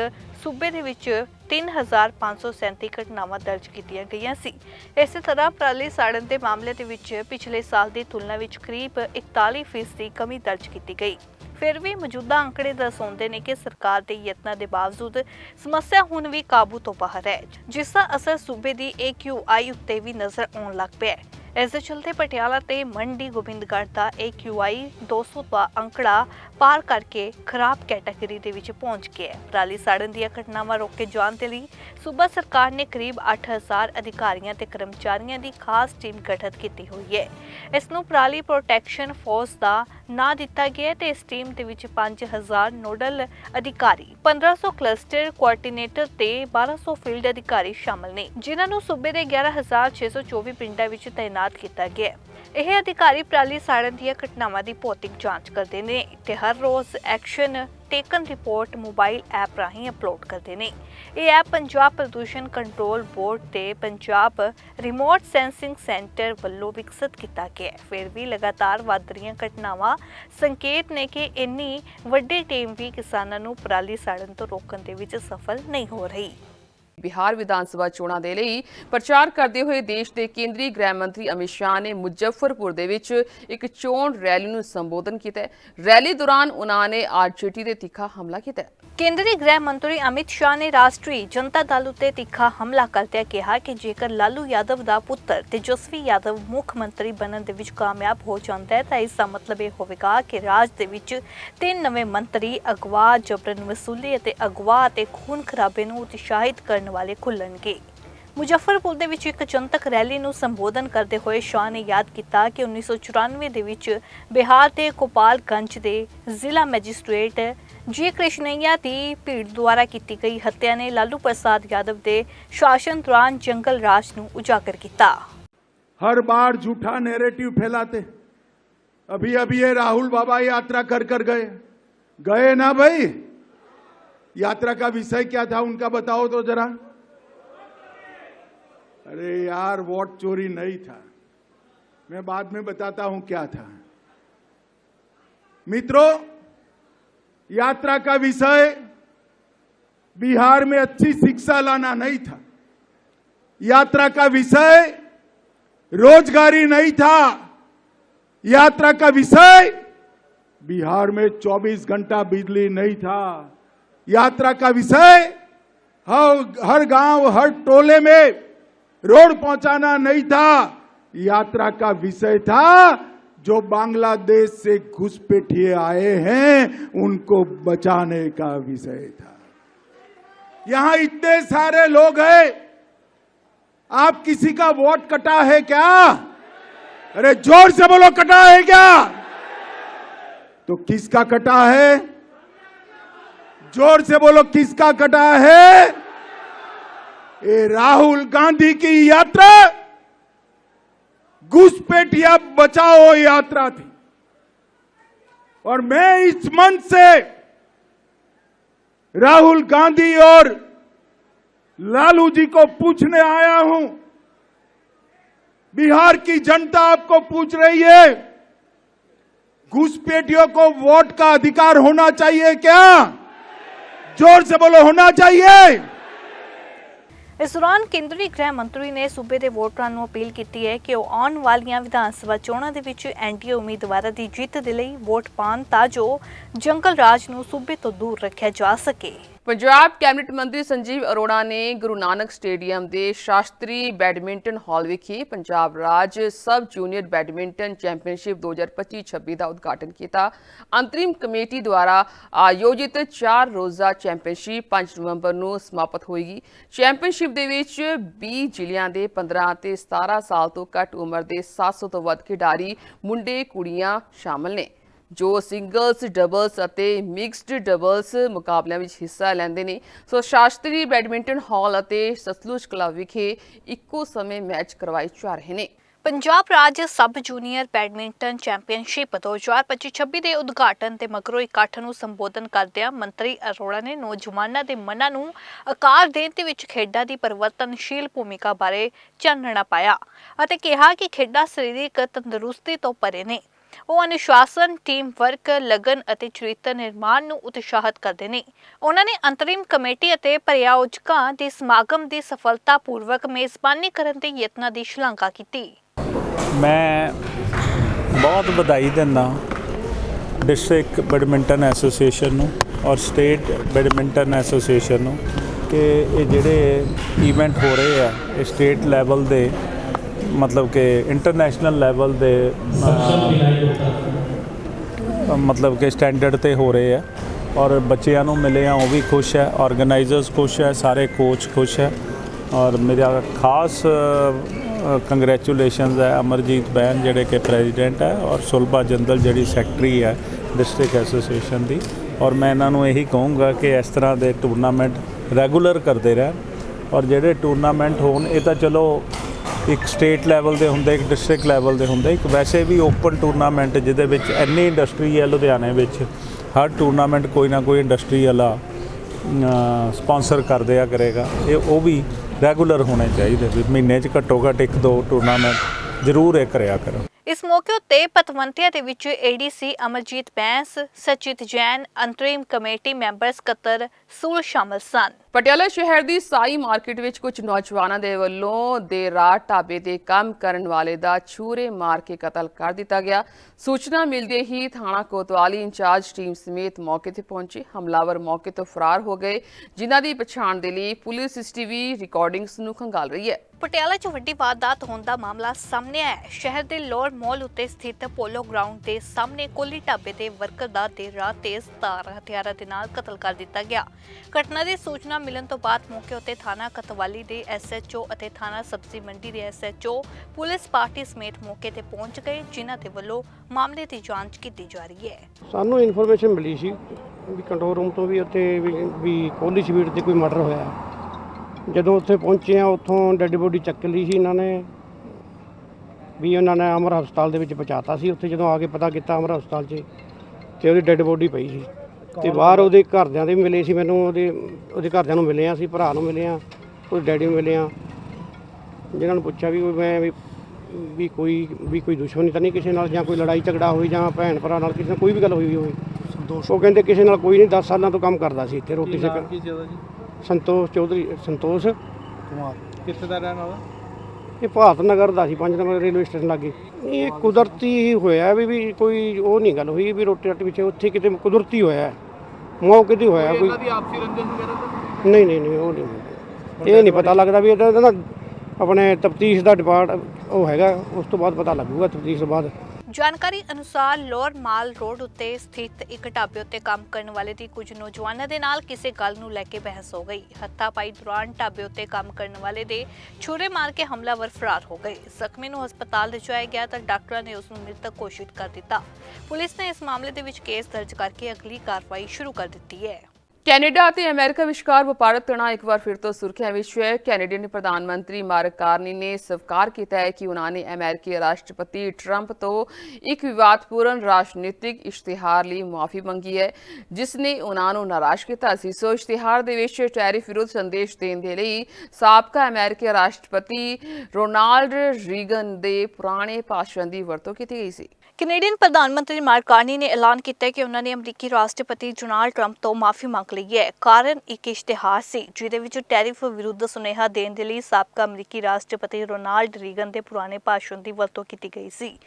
ਸੂਬੇ ਦੇ ਵਿੱਚ 3537 ਘਟਨਾਵਾਂ ਦਰਜ ਕੀਤੀਆਂ ਗਈਆਂ ਸੀ। ਇਸੇ ਤਰ੍ਹਾਂ ਪਰਾਲੀ ਸਾੜਨ ਦੇ ਮਾਮਲੇ ਦੇ ਵਿੱਚ ਪਿਛਲੇ ਸਾਲ ਦੀ ਤੁਲਨਾ ਵਿੱਚ ਕਰੀਬ 41% ਦੀ ਕਮੀ ਦਰਜ ਕੀਤੀ ਗਈ। ਫਿਰ ਵੀ ਮੌਜੂਦਾ ਅੰਕੜੇ ਦਰਸਾਉਂਦੇ ਨੇ ਕਿ ਸਰਕਾਰ ਦੇ ਯਤਨਾਂ ਦੇ ਬਾਵਜੂਦ ਸਮੱਸਿਆ ਹੁਣ ਵੀ ਕਾਬੂ ਤੋਂ ਬਾਹਰ ਹੈ, ਜਿਸ ਦਾ ਅਸਰ ਸੂਬੇ ਦੀ AQI ਉੱਤੇ ਵੀ ਨਜ਼ਰ ਆਉਣ ਲੱਗ ਪਿਆ ਹੈ। ਇਸ ਦੇ ਚਲਦੇ ਪਟਿਆਲਾ ਤੇ ਮੰਡੀ ਗੋਬਿੰਦਗੜ੍ਹ ਦਾ AQI 200 ਦਾ ਅੰਕੜਾ ਪਾਰ ਕਰਕੇ ਖਰਾਬ ਕੈਟਾਗਰੀ ਦੇ ਵਿੱਚ ਪਹੁੰਚ ਗਿਆ ਹੈ। ਪਰਾਲੀ ਸਾੜਨ ਦੀਆਂ ਘਟਨਾਵਾਂ ਰੋਕੇ ਜਾਣ ਦੇ ਲਈ ਸੂਬਾ ਸਰਕਾਰ ਨੇ ਕਰੀਬ 8000 ਅਧਿਕਾਰੀਆਂ ਤੇ ਕਰਮਚਾਰੀਆਂ ਦੀ ਖਾਸ ਟੀਮ ਗਠਿਤ ਕੀਤੀ ਹੋਈ ਹੈ। ਇਸ ਨੂੰ ਪਰਾਲੀ ਪ੍ਰੋਟੈਕਸ਼ਨ ਫੋਰਸ ਦਾ ਨਾਂ ਦਿੱਤਾ ਗਿਆ ਤੇ ਇਸ ਟੀਮ ਦੇ ਵਿੱਚ 5000 ਨੋਡਲ ਅਧਿਕਾਰੀ 1500 ਕਲਸਟਰ, ਕੋਆਰਡੀਨੇਟਰ ਤੇ 1200 ਫੀਲਡ ਅਧਿਕਾਰੀ ਸ਼ਾਮਲ ਨੇ, ਜਿਨ੍ਹਾਂ ਨੂੰ ਸੂਬੇ ਦੇ 11624 ਪਿੰਡਾਂ ਵਿੱਚ ਤਾਇਨਾਤ ਕੀਤਾ ਗਿਆ ਹੈ। ਇਹ ਅਧਿਕਾਰੀ ਪਰਾਲੀ ਸਾੜਨ ਦੀਆਂ ਘਟਨਾਵਾਂ ਦੀ ਭੌਤਿਕ ਜਾਂਚ ਕਰਦੇ ਨੇ। ਤੇ ਹਰ ਰੋਜ਼ action, taken report, mobile app ਰਾਹੀਂ ਅਪਲੋਡ ਕਰਦੇ ਨੇ। ਇਹ ਐਪ ਪੰਜਾਬ ਪ੍ਰਦੂਸ਼ਣ ਕੰਟਰੋਲ ਬੋਰਡ ਤੇ ਪੰਜਾਬ ਰਿਮੋਟ ਸੈਂਸਿੰਗ ਸੈਂਟਰ ਵੱਲੋਂ ਵਿਕਸਿਤ ਕੀਤਾ ਗਿਆ ਹੈ। ਫਿਰ ਵੀ ਲਗਾਤਾਰ ਵੱਧ ਰਹੀਆਂ ਘਟਨਾਵਾਂ ਸੰਕੇਤ ਨੇ ਕਿ ਇੰਨੀ ਵੱਡੀ ਟੀਮ ਵੀ ਕਿਸਾਨਾਂ ਨੂੰ ਪਰਾਲੀ ਸਾੜਨ ਤੋਂ ਰੋਕਣ ਦੇ ਵਿੱਚ ਸਫਲ ਨਹੀਂ ਹੋ ਰਹੀ। ਬਿਹਾਰ ਵਿਧਾਨ ਸਭਾ ਚੋਣਾਂ ਦੇ ਲਈ ਪ੍ਰਚਾਰ ਕਰਦੇ ਹੋਏ ਦੇਸ਼ ਦੇ ਕੇਂਦਰੀ ਗ੍ਰਹਿ ਮੰਤਰੀ ਅਮਿਤ ਸ਼ਾਹ ਨੇ ਮੁਜ਼ੱਫਰਪੁਰ ਦੇ ਵਿੱਚ ਇੱਕ ਚੋਣ ਰੈਲੀ ਨੂੰ ਸੰਬੋਧਨ ਕੀਤਾ ਰੈਲੀ ਦੌਰਾਨ ਉਹਨਾਂ ਨੇ ਆਰਜੇਡੀ ਦੇ ਤਿੱਖਾ ਹਮਲਾ ਕੀਤਾ ਕੇਂਦਰੀ ਗ੍ਰਹਿ ਮੰਤਰੀ ਅਮਿਤ ਸ਼ਾਹ ਨੇ ਰਾਸ਼ਟਰੀ ਜਨਤਾ ਦਲ ਉੱਤੇ ਤਿੱਖਾ ਹਮਲਾ ਕਰਦਿਆਂ ਕਿਹਾ ਕਿ ਜੇਕਰ ਲਾਲੂ ਯਾਦਵ ਦਾ ਪੁੱਤਰ ਤੇਜਸਵੀ ਯਾਦਵ ਮੁੱਖ ਮੰਤਰੀ ਬਣਨ ਦੇ ਵਿੱਚ ਕਾਮਯਾਬ ਹੋ ਜਾਂਦਾ ਹੈ ਤਾਂ ਇਸ ਦਾ ਮਤਲਬ ਇਹ ਹੋਵੇਗਾ ਕਿ ਰਾਜ ਦੇ ਵਿੱਚ ਤਿੰਨ ਨਵੇਂ ਮੰਤਰੀ ਅਗਵਾ ਜਬਰਨ ਵਸੂਲੀ ਅਤੇ ਅਗਵਾ ਅਤੇ ਖੂਨ ਖਰਾਬੇ ਨੂੰ ਉਤਸ਼ਾਹਿਤ ਕਰਨ ਵਾਲੇ ਖੁੱਲਣਗੇ ਮੁਜ਼ੱਫਰਪੁਰ ਦੇ ਵਿੱਚ ਇੱਕ ਜਨਤਕ ਰੈਲੀ ਨੂੰ ਸੰਬੋਧਨ ਕਰਦੇ ਹੋਏ ਸ਼ਾਹ ਨੇ ਯਾਦ ਕੀਤਾ ਕਿ 1994 ਦੇ ਵਿੱਚ ਬਿਹਾਰ ਦੇ ਗੋਪਾਲਗੰਜ ਦੇ ਜ਼ਿਲ੍ਹਾ ਮੈਜਿਸਟ੍ਰੇਟ ਜੀ ਕ੍ਰਿਸ਼ਨਈਆ ਦੀ ਭੀੜ ਦੁਆਰਾ ਕੀਤੀ ਗਈ ਹੱਤਿਆ ਨੇ ਲਾਲੂ ਪ੍ਰਸਾਦ ਯਾਦਵ ਦੇ ਸ਼ਾਸਨ ਦੌਰਾਨ ਜੰਗਲ ਰਾਜ ਨੂੰ ਉਜਾਗਰ ਕੀਤਾ हर बार झूठा नैरेटिव फैलाते अभी अभी ये राहुल बाबा यात्रा कर कर गए गए ना भाई यात्रा का विषय क्या था उनका बताओ तो जरा। अरे यार, वोट चोरी नहीं था। मैं बाद में बताता हूँ क्या था। मित्रों, यात्रा का विषय बिहार में अच्छी शिक्षा लाना नहीं था। यात्रा का विषय रोजगारी नहीं था। यात्रा का विषय बिहार में 24 घंटा बिजली नहीं था। यात्रा का विषय, हर हर गाँव, हर टोले में रोड पहुंचाना नहीं था। यात्रा का विषय था, जो बांग्लादेश से घुसपैठिए आए हैं, उनको बचाने का विषय था। यहाँ इतने सारे लोग हैं। आप किसी का वोट कटा है क्या? अरे ज़ोर से बोलो, कटा है क्या? तो किसका कटा है? ज़ोर से बोलो, किसका कटा है? ये राहुल गांधी की यात्रा। घुसपैठिया बचाओ यात्रा थी। और मैं इस मंच से राहुल गांधी और लालू जी को पूछने आया हूँ। बिहार की जनता आपको पूछ रही है, घुसपैठियों को वोट का अधिकार होना चाहिए क्या? जोर से बोलो होना चाहिए ਇਸ ਦੌਰਾਨ ਕੇਂਦਰੀ ਗ੍ਰਹਿ ਮੰਤਰੀ ਨੇ ਸੂਬੇ ਦੇ ਵੋਟਰਾਂ ਨੂੰ ਅਪੀਲ ਕੀਤੀ ਹੈ ਕਿ ਉਹ ਆਉਣ ਵਾਲੀਆਂ ਵਿਧਾਨ ਸਭਾ ਚੋਣਾਂ ਦੇ ਵਿੱਚ ਐਨਡੀਏ ਉਮੀਦਵਾਰਾਂ ਦੀ ਜਿੱਤ ਦੇ ਲਈ ਵੋਟ ਪਾਉਣ ਤਾਂ ਜੋ ਜੰਗਲ ਰਾਜ ਨੂੰ ਸੂਬੇ ਤੋਂ ਦੂਰ ਰੱਖਿਆ ਜਾ ਸਕੇ ਪੰਜਾਬ ਕੈਬਨਿਟ ਮੰਤਰੀ ਸੰਜੀਵ ਅਰੋੜਾ ਨੇ ਗੁਰੂ ਨਾਨਕ ਸਟੇਡੀਅਮ ਦੇ ਸ਼ਾਸਤਰੀ ਬੈਡਮਿੰਟਨ ਹਾਲ ਵਿਖੇ ਪੰਜਾਬ ਰਾਜ ਸਬ ਜੂਨੀਅਰ ਬੈਡਮਿੰਟਨ ਚੈਂਪੀਅਨਸ਼ਿਪ 2025-26 ਦਾ ਉਦਘਾਟਨ ਕੀਤਾ। ਅੰਤਰਿਮ ਕਮੇਟੀ ਦੁਆਰਾ ਆਯੋਜਿਤ 4 ਰੋਜ਼ਾ ਚੈਂਪੀਅਨਸ਼ਿਪ 5 ਨਵੰਬਰ ਨੂੰ ਸਮਾਪਤ ਹੋਏਗੀ। ਚੈਂਪੀਅਨਸ਼ਿਪ ਦੇ ਵਿੱਚ 20 ਜ਼ਿਲ੍ਹਿਆਂ ਦੇ 15 ਅਤੇ 17 ਸਾਲ ਤੋਂ ਘੱਟ ਉਮਰ ਦੇ 700 ਤੋਂ ਵੱਧ ਖਿਡਾਰੀ, ਮੁੰਡੇ, ਕੁੜੀਆਂ ਸ਼ਾਮਲ ਨੇ। ਜੋ ਸਿੰਗਲਸ ਡਬਲਸ ਅਤੇ ਮਿਕਸਡ ਡਬਲਸ ਮੁਕਾਬਲਿਆਂ ਵਿੱਚ ਹਿੱਸਾ ਲੈਂਦੇ ਨੇ। ਸੋ ਸ਼ਾਸਤਰੀ ਬੈਡਮਿੰਟਨ ਹਾਲ ਅਤੇ ਸਤਲੁਜ ਕਲੱਬ ਵਿਖੇ ਇੱਕੋ ਸਮੇਂ ਮੈਚ ਕਰਵਾਏ ਜਾ ਰਹੇ ਨੇ। ਪੰਜਾਬ ਰਾਜ ਸਬ ਜੂਨੀਅਰ ਬੈਡਮਿੰਟਨ ਚੈਂਪੀਅਨਸ਼ਿਪ 2025-26 ਦੇ ਉਦਘਾਟਨ ਤੇ ਮਗਰੋਂ ਇਕੱਠ ਨੂੰ ਸੰਬੋਧਨ ਕਰਦਿਆਂ ਮੰਤਰੀ ਅਰੋੜਾ ਨੇ ਨੌਜਵਾਨਾਂ ਦੇ ਮਨਾਂ ਨੂੰ ਆਕਾਰ ਦੇਣ ਦੇ ਵਿੱਚ ਖੇਡਾਂ ਦੀ ਪਰਿਵਰਤਨਸ਼ੀਲ ਭੂਮਿਕਾ ਬਾਰੇ ਚਾਨਣਾ ਪਾਇਆ ਅਤੇ ਕਿਹਾ ਕਿ ਖੇਡਾਂ ਸਰੀਰਕ ਤੰਦਰੁਸਤੀ ਤੋਂ ਪਰੇ ਨੇ। ਉਹ ਅਨੁਸ਼ਾਸਨ ਟੀਮ ਵਰਕ ਲਗਨ ਅਤੇ ਚਰਿੱਤਰ ਨਿਰਮਾਣ ਨੂੰ ਉਤਸ਼ਾਹਿਤ ਕਰਦੇ ਨੇ। ਉਹਨਾਂ ਨੇ ਅੰਤਰਿਮ ਕਮੇਟੀ ਅਤੇ ਪ੍ਰਾਯੋਜਕਾਂ ਦੇ ਸਮਾਗਮ ਦੀ ਸਫਲਤਾਪੂਰਵਕ ਮੇਜ਼ਬਾਨੀ ਕਰਨ ਦੇ ਯਤਨਾਂ ਦੀ ਸ਼ਲਾਘਾ ਕੀਤੀ। ਮੈਂ ਬਹੁਤ ਵਧਾਈ ਦਿੰਦਾ ਡਿਸਟ੍ਰਿਕਟ ਬੈਡਮਿੰਟਨ ਐਸੋਸੀਏਸ਼ਨ ਨੂੰ ਔਰ ਸਟੇਟ ਬੈਡਮਿੰਟਨ ਐਸੋਸੀਏਸ਼ਨ ਨੂੰ ਕਿ ਇਹ ਜਿਹੜੇ ਇਵੈਂਟ ਹੋ ਰਹੇ ਆ, ਇਹ ਸਟੇਟ ਲੈਵਲ ਦੇ ਮਤਲਬ ਕਿ ਇੰਟਰਨੈਸ਼ਨਲ ਲੈਵਲ ਦੇ ਮਤਲਬ ਕਿ ਸਟੈਂਡਰਡ ਤੇ ਹੋ ਰਹੇ ਆ। ਔਰ ਬੱਚਿਆਂ ਨੂੰ ਮਿਲੇ ਆ ਉਹ ਵੀ ਖੁਸ਼ ਹੈ ਆਰਗੇਨਾਈਜ਼ਰਸ ਖੁਸ਼ ਹੈ ਸਾਰੇ ਕੋਚ ਖੁਸ਼ ਹੈ। ਔਰ ਮੇਰਾ ਖਾਸ ਕੰਗ੍ਰੈਚੁਲੇਸ਼ਨਸ ਹੈ ਅਮਰਜੀਤ ਬੈਨ ਜਿਹੜੇ ਕਿ ਪ੍ਰੈਜ਼ੀਡੈਂਟ ਹੈ ਔਰ ਸੁਲਭਾ ਜੰਦਲ ਜਿਹੜੀ ਸੈਕਟਰੀ ਹੈ ਡਿਸਟ੍ਰਿਕਟ ਐਸੋਸੀਏਸ਼ਨ ਦੀ। ਔਰ ਮੈਂ ਇਹਨਾਂ ਨੂੰ ਇਹੀ ਕਹੂੰਗਾ ਕਿ ਇਸ ਤਰ੍ਹਾਂ ਦੇ ਟੂਰਨਾਮੈਂਟ ਰੈਗੂਲਰ ਕਰਦੇ ਰਹਿਣ। ਔਰ ਜਿਹੜੇ ਟੂਰਨਾਮੈਂਟ ਹੋਣ ਇਹ ਤਾਂ ਚਲੋ ਇੱਕ ਸਟੇਟ ਲੈਵਲ ਦੇ ਹੁੰਦੇ, ਇੱਕ ਡਿਸਟ੍ਰਿਕਟ ਲੈਵਲ ਦੇ ਹੁੰਦੇ। ਇੱਕ ਵੈਸੇ ਵੀ ਓਪਨ ਟੂਰਨਾਮੈਂਟ ਜਿਹਦੇ ਵਿੱਚ ਇੰਨੀ ਇੰਡਸਟਰੀ ਹੈ ਲੁਧਿਆਣੇ ਵਿੱਚ, ਹਰ ਟੂਰਨਾਮੈਂਟ ਕੋਈ ਨਾ ਕੋਈ ਇੰਡਸਟਰੀ ਵਾਲਾ ਸਪਾਂਸਰ ਕਰ ਦਿਆ ਕਰੇਗਾ। ਇਹ ਉਹ ਵੀ ਰੈਗੂਲਰ ਹੋਣੇ ਚਾਹੀਦੇ ਵੀ ਮਹੀਨੇ 'ਚ ਘੱਟੋ ਘੱਟ ਇੱਕ ਦੋ ਟੂਰਨਾਮੈਂਟ ਜ਼ਰੂਰ ਇਹ ਕਰਿਆ ਕਰੋ। ਇਸ ਮੌਕੇ ਉੱਤੇ ਪਤਵੰਤਿਆਂ ਦੇ ਵਿੱਚ ਏਡੀਸੀ ਅਮਰਜੀਤ ਬੈਂਸ ਸਚਿਤ ਜੈਨ ਅੰਤਰਿਮ ਕਮੇਟੀ ਮੈਂਬਰ ਸਕੱਤਰ ਸੂਲ ਸ਼ਾਮਲ ਸਨ। ਪਟਿਆਲਾ ਸ਼ਹਿਰ ਦੀ ਸਾਈ ਮਾਰਕੀਟ ਵਿੱਚ ਕੁਝ ਨੌਜਵਾਨਾਂ ਦੇ ਵੱਲੋਂ ਦੇਰ ਰਾਤ ਢਾਬੇ ਤੇ ਕੰਮ ਕਰਨ ਵਾਲੇ ਦਾ ਛੂਰੇ ਮਾਰ ਕੇ ਕਤਲ ਕਰ ਦਿੱਤਾ ਗਿਆ। ਸੂਚਨਾ ਮਿਲਦੇ ਹੀ ਥਾਣਾ ਕੋਤਵਾਲੀ ਇੰਚਾਰਜ ਟੀਮ ਸਮੇਤ ਮੌਕੇ ਤੇ ਪਹੁੰਚੇ। ਹਮਲਾਵਰ ਮੌਕੇ ਤੋਂ ਫਰਾਰ ਹੋ ਗਏ ਜਿਨ੍ਹਾਂ ਦੀ ਪਛਾਣ ਦੇ ਲਈ ਪੁਲਿਸ ਸੀਸੀਟੀਵੀ ਰਿਕਾਰਡਿੰਗਸ ਨੂੰ ਖੰਗਾਲ ਰਹੀ ਹੈ। ਪਟਿਆਲਾ 'ਚ ਵੱਡੀ ਵਾਰਦਾਤ ਹੋਣ ਦਾ ਮਾਮਲਾ ਸਾਹਮਣੇ ਆਇਆ ਹੈ। ਸ਼ਹਿਰ ਦੇ ਲੋਅਰ ਮਾਲ ਉੱਤੇ ਸਥਿਤ ਪੋਲੋ ਗਰਾਊਂਡ ਦੇ ਸਾਹਮਣੇ ਕੋਲੀ ਢਾਬੇ ਦੇ ਵਰਕਰ ਦਾ ਦੇਰ ਰਾਤ ਤੇਜ਼ ਧਾਰ ਹਥਿਆਰਾਂ ਦੇ ਨਾਲ ਕਤਲ ਕਰ ਦਿੱਤਾ ਗਿਆ। ਘਟਨਾ ਦੀ ਸੂਚਨਾ ਮਿਲਣ ਤੋਂ ਬਾਅਦ ਮੌਕੇ ਉੱਤੇ ਥਾਣਾ ਕਤਵਾਲੀ ਦੇ ਐਸਐਚਓ ਅਤੇ ਥਾਣਾ ਸਬਜ਼ੀ ਮੰਡੀ ਦੇ ਐਸਐਚਓ ਪੁਲਿਸ ਪਾਰਟੀ ਸਮੇਤ ਮੌਕੇ ਤੇ ਪਹੁੰਚ ਗਏ, ਜਿਨ੍ਹਾਂ ਦੇ ਵੱਲੋਂ ਮਾਮਲੇ ਦੀ ਜਾਂਚ ਕੀਤੀ ਜਾ ਰਹੀ ਹੈ। ਸਾਨੂੰ ਇਨਫੋਰਮੇਸ਼ਨ ਮਿਲੀ ਸੀ ਵੀ ਕੰਟਰੋਲ ਰੂਮ ਤੋਂ ਵੀ ਉੱਥੇ ਵੀ ਵੀ ਕੋਹਲੀ ਸਵੀਟ ਤੇ ਕੋਈ ਮਰਡਰ ਹੋਇਆ। ਹੈ। ਜਦੋਂ ਉੱਥੇ ਪਹੁੰਚੇ ਆ ਉੱਥੋਂ ਡੈੱਡ ਬੋਡੀ ਚੱਕ ਲਈ ਸੀ ਇਹਨਾਂ ਨੇ। ਵੀ ਉਹਨਾਂ ਨੇ ਅਮਰ ਹਸਪਤਾਲ ਦੇ ਵਿੱਚ ਪਹੁੰਚਾਤਾ ਸੀ। ਉੱਥੇ ਜਦੋਂ ਆ ਕੇ ਪਤਾ ਕੀਤਾ ਅਮਰ ਹਸਪਤਾਲ 'ਚ ਤੇ ਉਹਦੀ ਡੈੱਡ ਬੋਡੀ ਪਈ ਸੀ। ਤੇ ਬਾਹਰ ਉਹਦੇ ਘਰਦਿਆਂ ਦੇ ਵੀ ਮਿਲੇ ਸੀ ਮੈਨੂੰ। ਉਹਦੇ ਉਹਦੇ ਘਰਦਿਆਂ ਨੂੰ ਮਿਲੇ ਆ ਸੀ ਭਰਾ ਨੂੰ ਮਿਲੇ ਆ ਉਹਦੇ ਡੈਡੀ ਨੂੰ ਮਿਲੇ ਆ। ਜਿਨ੍ਹਾਂ ਨੂੰ ਪੁੱਛਿਆ ਵੀ ਮੈਂ ਵੀ ਵੀ ਕੋਈ ਵੀ ਕੋਈ ਦੁਸ਼ਮਣੀ ਤਾਂ ਨਹੀਂ ਕਿਸੇ ਨਾਲ ਜਾਂ ਕੋਈ ਲੜਾਈ ਝਗੜਾ ਹੋਈ ਜਾਂ ਭੈਣ ਭਰਾ ਨਾਲ ਕਿਸੇ ਨਾਲ ਕੋਈ ਵੀ ਗੱਲ ਹੋਈ ਹੋਵੇ। ਉਹ ਕਹਿੰਦੇ ਕਿਸੇ ਨਾਲ ਕੋਈ ਨਹੀਂ 10 ਸਾਲਾਂ ਤੋਂ ਕੰਮ ਕਰਦਾ ਸੀ ਇੱਥੇ ਰੋਟੀ ਸੇਕ ਕੀ ਜ਼ਿਆਦਾ ਜੀ? ਸੰਤੋਸ਼ ਚੌਧਰੀ ਸੰਤੋਸ਼ ਕੁਮਾਰ। ਕਿੱਥੇ ਦਾ ਰਹਿਣ ਵਾਲਾ? ਇਹ ਭਾਰਤ ਨਗਰ ਦਾ ਸੀ ਪੰਜ ਨੰਬਰ ਰੇਲਵੇ ਸਟੇਸ਼ਨ ਲਾਗੇ। ਇਹ ਕੁਦਰਤੀ ਹੀ ਹੋਇਆ ਵੀ ਵੀ ਕੋਈ ਉਹ ਨਹੀਂ ਗੱਲ ਹੋਈ ਵੀ ਰੋਟੀ ਰਾਟੀ ਵਿੱਚ ਉੱਥੇ ਕਿਤੇ ਕੁਦਰਤੀ ਹੋਇਆ। ਮੌਕੇ ਤੇ ਹੋਇਆ ਕੋਈ। ਦੀ ਆਪਸੀ ਰੰਜਨ ਵਗੈਰਾ ਤਾਂ ਨਹੀਂ ਨਹੀਂ ਨਹੀਂ ਉਹ ਨਹੀਂ ਇਹ ਨਹੀਂ ਪਤਾ ਲੱਗਦਾ ਵੀ ਇਹਦਾ ਇਹਦਾ ਨਾ ਆਪਣੇ ਤਫਤੀਸ਼ ਦਾ ਡਿਪਾਰਟ ਉਹ ਹੈਗਾ ਉਸ ਤੋਂ ਬਾਅਦ ਪਤਾ ਲੱਗੂਗਾ ਤਫਤੀਸ਼ ਤੋਂ ਬਾਅਦ। ਜਾਣਕਾਰੀ ਅਨੁਸਾਰ ਲੋਅਰ ਮਾਲ ਰੋਡ ਉੱਤੇ ਸਥਿਤ ਇੱਕ ਢਾਬੇ ਉੱਤੇ ਕੰਮ ਕਰਨ ਵਾਲੇ ਦੀ ਕੁਝ ਨੌਜਵਾਨਾਂ ਦੇ ਨਾਲ ਕਿਸੇ ਗੱਲ ਨੂੰ ਲੈ ਕੇ ਬਹਿਸ ਹੋ ਗਈ। ਹੱਥਾਪਾਈ ਦੌਰਾਨ ਢਾਬੇ ਉੱਤੇ ਕੰਮ ਕਰਨ ਵਾਲੇ ਦੇ ਛੁਰੇ ਮਾਰ ਕੇ ਹਮਲਾਵਰ ਫਰਾਰ ਹੋ ਗਏ। ਜ਼ਖਮੀ ਨੂੰ ਹਸਪਤਾਲ ਲਿਜਾਇਆ ਗਿਆ ਤਾਂ ਡਾਕਟਰਾਂ ਨੇ ਉਸ ਨੂੰ ਮ੍ਰਿਤਕ ਘੋਸ਼ਿਤ ਕਰ ਦਿੱਤਾ। ਪੁਲਿਸ ਨੇ ਇਸ ਮਾਮਲੇ ਦੇ ਵਿੱਚ ਕੇਸ ਦਰਜ ਕਰਕੇ ਅਗਲੀ ਕਾਰਵਾਈ ਸ਼ੁਰੂ ਕਰ ਦਿੱਤੀ ਹੈ। ਕੈਨੇਡਾ ਅਤੇ ਅਮਰੀਕਾ ਵਿਚਕਾਰ ਵਪਾਰਕ ਤਣਾਅ ਇੱਕ ਵਾਰ ਫਿਰ ਤੋਂ ਸੁਰਖੀਆਂ ਵਿੱਚ ਹੈ। ਕੈਨੇਡੀਅਨ ਪ੍ਰਧਾਨ ਮੰਤਰੀ ਮਾਰਕ ਕਾਰਨੀ ਨੇ ਸਵੀਕਾਰ ਕੀਤਾ ਹੈ ਕਿ ਉਹਨਾਂ ਨੇ ਅਮਰੀਕੀ ਰਾਸ਼ਟਰਪਤੀ ਟਰੰਪ ਤੋਂ ਇੱਕ ਵਿਵਾਦਪੂਰਨ ਰਾਜਨੀਤਿਕ ਇਸ਼ਤਿਹਾਰ ਲਈ ਮੁਆਫੀ ਮੰਗੀ ਹੈ, ਜਿਸ ਨੇ ਉਹਨਾਂ ਨੂੰ ਨਾਰਾਜ਼ ਕੀਤਾ ਸੀ। ਸੋ ਇਸ਼ਤਿਹਾਰ ਦੇ ਵਿੱਚ ਟੈਰਿਫ ਵਿਰੁੱਧ ਸੰਦੇਸ਼ ਦੇਣ ਦੇ ਲਈ ਸਾਬਕਾ ਅਮਰੀਕੀ ਰਾਸ਼ਟਰਪਤੀ ਰੋਨਾਲਡ ਰੀਗਨ ਦੇ ਪੁਰਾਣੇ ਭਾਸ਼ਣ ਦੀ ਵਰਤੋਂ ਕੀਤੀ ਗਈ ਸੀ। ਕੈਨੇਡੀਅਨ ਪ੍ਰਧਾਨ ਮੰਤਰੀ ਮਾਰਕ ਕਾਰਨੀ ਨੇ ਐਲਾਨ ਕੀਤਾ ਕਿ ਉਹਨਾਂ ਨੇ ਅਮਰੀਕੀ ਰਾਸ਼ਟਰਪਤੀ ਡੋਨਾਲਡ ਟਰੰਪ ਤੋਂ ਮਾਫੀ ਮੰਗ ਲਈ ਹੈ। ਕਾਰਨ ਇੱਕ ਇਸ਼ਤਿਹਾਰ ਸੀ, ਜਿਹਦੇ ਵਿੱਚ ਟੈਰਿਫ ਵਿਰੁੱਧ ਸੁਨੇਹਾ ਦੇਣ ਦੇ ਲਈ ਸਾਬਕਾ ਅਮਰੀਕੀ ਰਾਸ਼ਟਰਪਤੀ ਰੋਨਾਲਡ ਰੀਗਨ ਦੇ ਪੁਰਾਣੇ ਭਾਸ਼ਣ ਦੀ ਵਰਤੋਂ ਕੀਤੀ ਗਈ ਸੀ।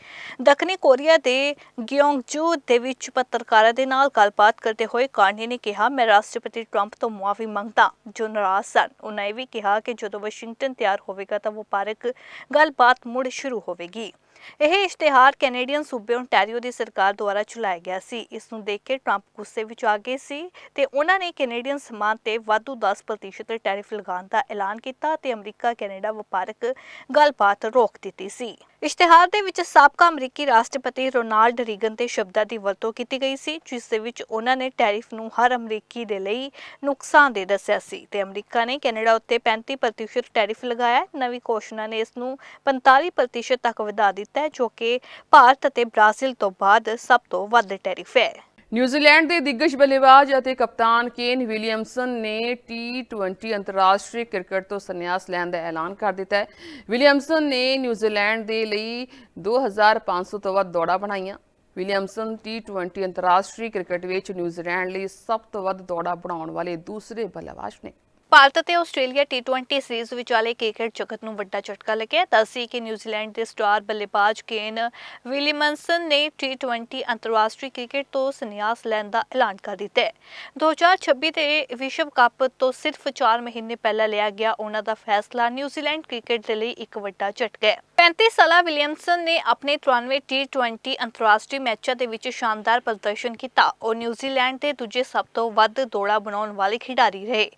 ਦੱਖਣੀ ਕੋਰੀਆ ਦੇ ਗਿਓਂਗਜੂ ਦੇ ਵਿੱਚ ਪੱਤਰਕਾਰਾਂ ਦੇ ਨਾਲ ਗੱਲਬਾਤ ਕਰਦੇ ਹੋਏ ਕਾਰਨੀ ਨੇ ਕਿਹਾ, ਮੈਂ ਰਾਸ਼ਟਰਪਤੀ ਟਰੰਪ ਤੋਂ ਮੁਆਫੀ ਮੰਗਦਾ, ਜੋ ਨਾਰਾਜ਼ ਸਨ। ਉਹਨਾਂ ਇਹ ਵੀ ਕਿਹਾ ਕਿ ਜਦੋਂ ਵਾਸ਼ਿੰਗਟਨ ਤਿਆਰ ਹੋਵੇਗਾ ਤਾਂ ਵਪਾਰਕ ਗੱਲਬਾਤ ਮੁੜ ਸ਼ੁਰੂ ਹੋਵੇਗੀ। ਇਹ ਇਸ਼ਤਿਹਾਰ ਕੈਨੇਡੀਅਨ ਸੂਬੇ ਓਨਟਾਰੀਓ ਦੀ ਸਰਕਾਰ ਦੁਆਰਾ ਚਲਾਇਆ ਗਿਆ ਸੀ। ਇਸ ਨੂੰ ਦੇਖ ਕੇ ਟਰੰਪ ਗੁੱਸੇ ਵਿੱਚ ਆ ਗਏ ਸੀ ਤੇ ਉਹਨਾਂ ਨੇ ਕੈਨੇਡੀਅਨ ਸਮਾਨ ਤੇ ਵਾਧੂ 10% ਟੈਰਿਫ ਲਗਾਉਣ ਦਾ ਐਲਾਨ ਕੀਤਾ ਤੇ ਅਮਰੀਕਾ ਕੈਨੇਡਾ ਵਪਾਰਕ ਗੱਲਬਾਤ ਰੋਕ ਦਿੱਤੀ ਸੀ। ਇਸ਼ਤਿਹਾਰ ਦੇ ਵਿੱਚ ਸਾਬਕਾ ਅਮਰੀਕੀ ਰਾਸ਼ਟਰਪਤੀ ਰੋਨਾਲਡ ਰੀਗਨ ਦੇ ਸ਼ਬਦਾਂ ਦੀ ਵਰਤੋਂ ਕੀਤੀ ਗਈ ਸੀ, ਜਿਸ ਦੇ ਵਿੱਚ ਉਹਨਾਂ ਨੇ ਟੈਰਿਫ ਨੂੰ ਹਰ ਅਮਰੀਕੀ ਦੇ ਲਈ ਨੁਕਸਾਨ ਦੇ ਦੱਸਿਆ ਸੀ ਤੇ ਅਮਰੀਕਾ ਨੇ ਕੈਨੇਡਾ ਉੱਤੇ 35% ਟੈਰਿਫ ਲਗਾਇਆ ਨਵੀਂ ਘੋਸ਼ਣਾ ਨੇ ਇਸ ਨੂੰ 45% ਤੱਕ ਵਧਾ ਦਿੱਤਾ ਹੈ, ਜੋ ਕਿ ਭਾਰਤ ਅਤੇ ਬ੍ਰਾਜ਼ੀਲ ਤੋਂ ਬਾਅਦ ਸਭ ਤੋਂ ਵੱਧ ਟੈਰਿਫ ਹੈ। ਨਿਊਜ਼ੀਲੈਂਡ ਦੇ ਦਿੱਗਜ ਬੱਲੇਬਾਜ਼ ਅਤੇ ਕਪਤਾਨ ਕੇਨ ਵਿਲੀਅਮਸਨ ਨੇ ਟੀ20 ਅੰਤਰਰਾਸ਼ਟਰੀ ਕ੍ਰਿਕਟ ਤੋਂ ਸੰਨਿਆਸ ਲੈਣ ਦਾ ਐਲਾਨ ਕਰ ਦਿੱਤਾ ਹੈ। ਵਿਲੀਅਮਸਨ ਨੇ ਨਿਊਜ਼ੀਲੈਂਡ ਦੇ ਲਈ 2500 ਤੋਂ ਵੱਧ ਦੌੜਾਂ ਬਣਾਈਆਂ। ਵਿਲੀਅਮਸਨ ਟੀ20 ਅੰਤਰਰਾਸ਼ਟਰੀ ਕ੍ਰਿਕਟ ਵਿੱਚ ਨਿਊਜ਼ੀਲੈਂਡ ਲਈ ਸਭ ਤੋਂ ਵੱਧ ਦੌੜਾਂ ਬਣਾਉਣ ਵਾਲੇ ਦੂਸਰੇ ਬੱਲੇਬਾਜ਼ ਨੇ। ਭਾਰਤ ਅਤੇ ਆਸਟ੍ਰੇਲੀਆ ਟੀ20 ਸੀਰੀਜ਼ ਵਿਚਾਲੇ ਕ੍ਰਿਕਟ ਜਗਤ ਨੂੰ ਵੱਡਾ ਝਟਕਾ ਲੱਗਿਆ ਦੱਸੀ ਕਿ ਨਿਊਜ਼ੀਲੈਂਡ ਦੇ ਸਟਾਰ ਬੱਲੇਬਾਜ਼ ਕੇਨ ਵਿਲੀਅਮਸਨ ਨੇ ਟੀ20 ਅੰਤਰਰਾਸ਼ਟਰੀ ਕ੍ਰਿਕਟ ਤੋਂ ਸੰਨਿਆਸ ਲੈਣ ਦਾ ਐਲਾਨ ਕਰ ਦਿੱਤਾ ਹੈ। 2026 ਦੇ ਵਿਸ਼ਵ ਕੱਪ ਤੋਂ ਸਿਰਫ 4 ਮਹੀਨੇ ਪਹਿਲਾਂ ਲਿਆ ਗਿਆ ਉਹਨਾਂ ਦਾ ਫੈਸਲਾ ਨਿਊਜ਼ੀਲੈਂਡ ਕ੍ਰਿਕਟ ਦੇ ਲਈ ਇੱਕ ਵੱਡਾ ਝਟਕਾ ਹੈ। 35 ਸਾਲਾ ਵਿਲੀਅਮਸਨ ਨੇ ਆਪਣੇ 93 ਟੀ20 ਅੰਤਰਰਾਸ਼ਟਰੀ ਮੈਚਾਂ ਦੇ ਵਿੱਚ ਸ਼ਾਨਦਾਰ ਪ੍ਰਦਰਸ਼ਨ ਕੀਤਾ। ਉਹ ਨਿਊਜ਼ੀਲੈਂਡ ਦੇ ਦੂਜੇ ਸਭ ਤੋਂ ਵੱਧ ਦੌੜਾ ਬਣਾਉਣ ਵਾਲੇ ਖਿਡਾਰੀ ਰਹੇ।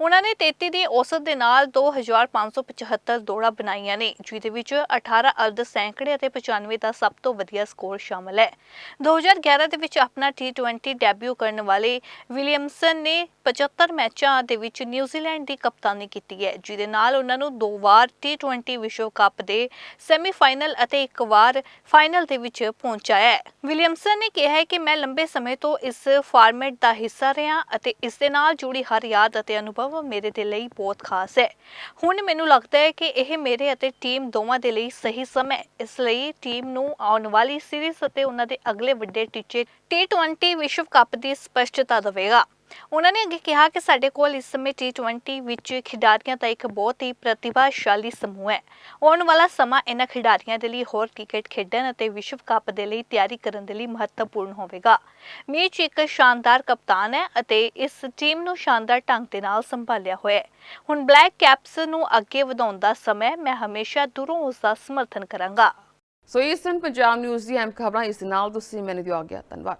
ਉਹਨਾਂ ਨੇ 33 ਦੀ ਔਸਤ ਦੇ ਨਾਲ 2575 ਦੌੜਾਂ ਬਣਾਈਆਂ ਨੇ, ਜਿਹਦੇ ਵਿੱਚ 18 ਅਰਧ ਸੈਂਕੜੇ ਅਤੇ 95 ਦਾ ਸਭ ਤੋਂ ਵਧੀਆ ਸਕੋਰ ਸ਼ਾਮਲ ਹੈ। 2011 ਦੇ ਵਿੱਚ ਆਪਣਾ ਟੀ20 ਡੈਬਿਊ ਕਰਨ ਵਾਲੇ ਵਿਲੀਅਮਸਨ ਨੇ 75 ਮੈਚਾਂ ਦੇ ਵਿੱਚ ਨਿਊਜ਼ੀਲੈਂਡ ਦੀ ਕਪਤਾਨੀ ਕੀਤੀ ਹੈ, ਜਿਹਦੇ ਨਾਲ ਉਹਨਾਂ ਨੂੰ ਦੋ ਵਾਰ ਟੀ20 ਵਿਸ਼ਵ ਕੱਪ ਦੇ ਸੈਮੀਫਾਈਨਲ ਅਤੇ ਇੱਕ ਵਾਰ ਫਾਈਨਲ ਦੇ ਵਿੱਚ ਪਹੁੰਚਾਇਆ ਹੈ। ਵਿਲੀਅਮਸਨ ਨੇ ਕਿਹਾ ਹੈ ਕਿ ਮੈਂ ਲੰਬੇ ਸਮੇਂ ਤੋਂ ਇਸ ਫਾਰਮੈਟ ਦਾ ਹਿੱਸਾ ਰਿਹਾ ਅਤੇ ਇਸ ਦੇ ਨਾਲ ਜੁੜੀ ਹਰ ਯਾਦ ਅਤੇ ਅਨੁਭਵ ਮੇਰੇ ਦੇ ਲਈ ਬਹੁਤ ਖਾਸ ਹੈ। ਹੁਣ ਮੈਨੂੰ ਲੱਗਦਾ ਹੈ ਕਿ ਇਹ ਮੇਰੇ ਅਤੇ ਟੀਮ ਦੋਵਾਂ ਦੇ ਲਈ ਸਹੀ ਸਮਾਂ ਹੈ। ਇਸ ਲਈ ਟੀਮ ਨੂੰ ਆਉਣ ਵਾਲੀ ਸੀਰੀਜ਼ ਅਤੇ ਉਹਨਾਂ ਦੇ ਅਗਲੇ ਵੱਡੇ ਟੀਚੇ ਟੀ20 ਵਿਸ਼ਵ ਕੱਪ ਦੀ ਸਪਸ਼ਟਤਾ ਦੇਵੇਗਾ। ਉਹਨਾਂ ਨੇ ਅੱਗੇ ਕਿਹਾ ਕਿ ਸਾਡੇ ਕੋਲ ਇਸ ਸਮੇਂ ਟੀ20 ਵਿੱਚ ਖਿਡਾਰੀਆਂ ਦਾ ਇੱਕ ਬਹੁਤ ਹੀ ਪ੍ਰਤਿਭਾਸ਼ਾਲੀ ਸਮੂਹ ਹੈ। ਆਉਣ ਵਾਲਾ ਸਮਾਂ ਇਹਨਾਂ ਖਿਡਾਰੀਆਂ ਦੇ ਲਈ ਹੋਰ ਕ੍ਰਿਕਟ ਖੇਡਣ ਅਤੇ ਵਿਸ਼ਵ ਕੱਪ ਦੇ ਲਈ ਤਿਆਰੀ ਕਰਨ ਦੇ ਲਈ ਮਹੱਤਵਪੂਰਨ ਹੋਵੇਗਾ। ਮੀਚ ਇੱਕ ਸ਼ਾਨਦਾਰ ਕਪਤਾਨ ਹੈ ਅਤੇ ਇਸ ਟੀਮ ਨੂੰ ਸ਼ਾਨਦਾਰ ਢੰਗ ਦੇ ਨਾਲ ਸੰਭਾਲਿਆ ਹੋਇਆ ਹੈ। ਹੁਣ ਬਲੈਕ ਕੈਪਸ ਨੂੰ ਅੱਗੇ ਵਧਾਉਣ ਦਾ ਸਮਾਂ ਮੈਂ ਹਮੇਸ਼ਾ ਦੂਰੋਂ ਉਸ ਦਾ ਸਮਰਥਨ ਕਰਾਂਗਾ। ਸੋ ਇਸ ਸਨ ਪੰਜਾਬ ਨਿਊਜ਼ ਦੀ ਅਹਿਮ ਖਬਰਾਂ ਇਸ ਨਾਲ ਤੁਸੀਂ ਮੈਨੂੰ ਦਿਓ ਗਿਆ ਧੰਨਵਾਦ।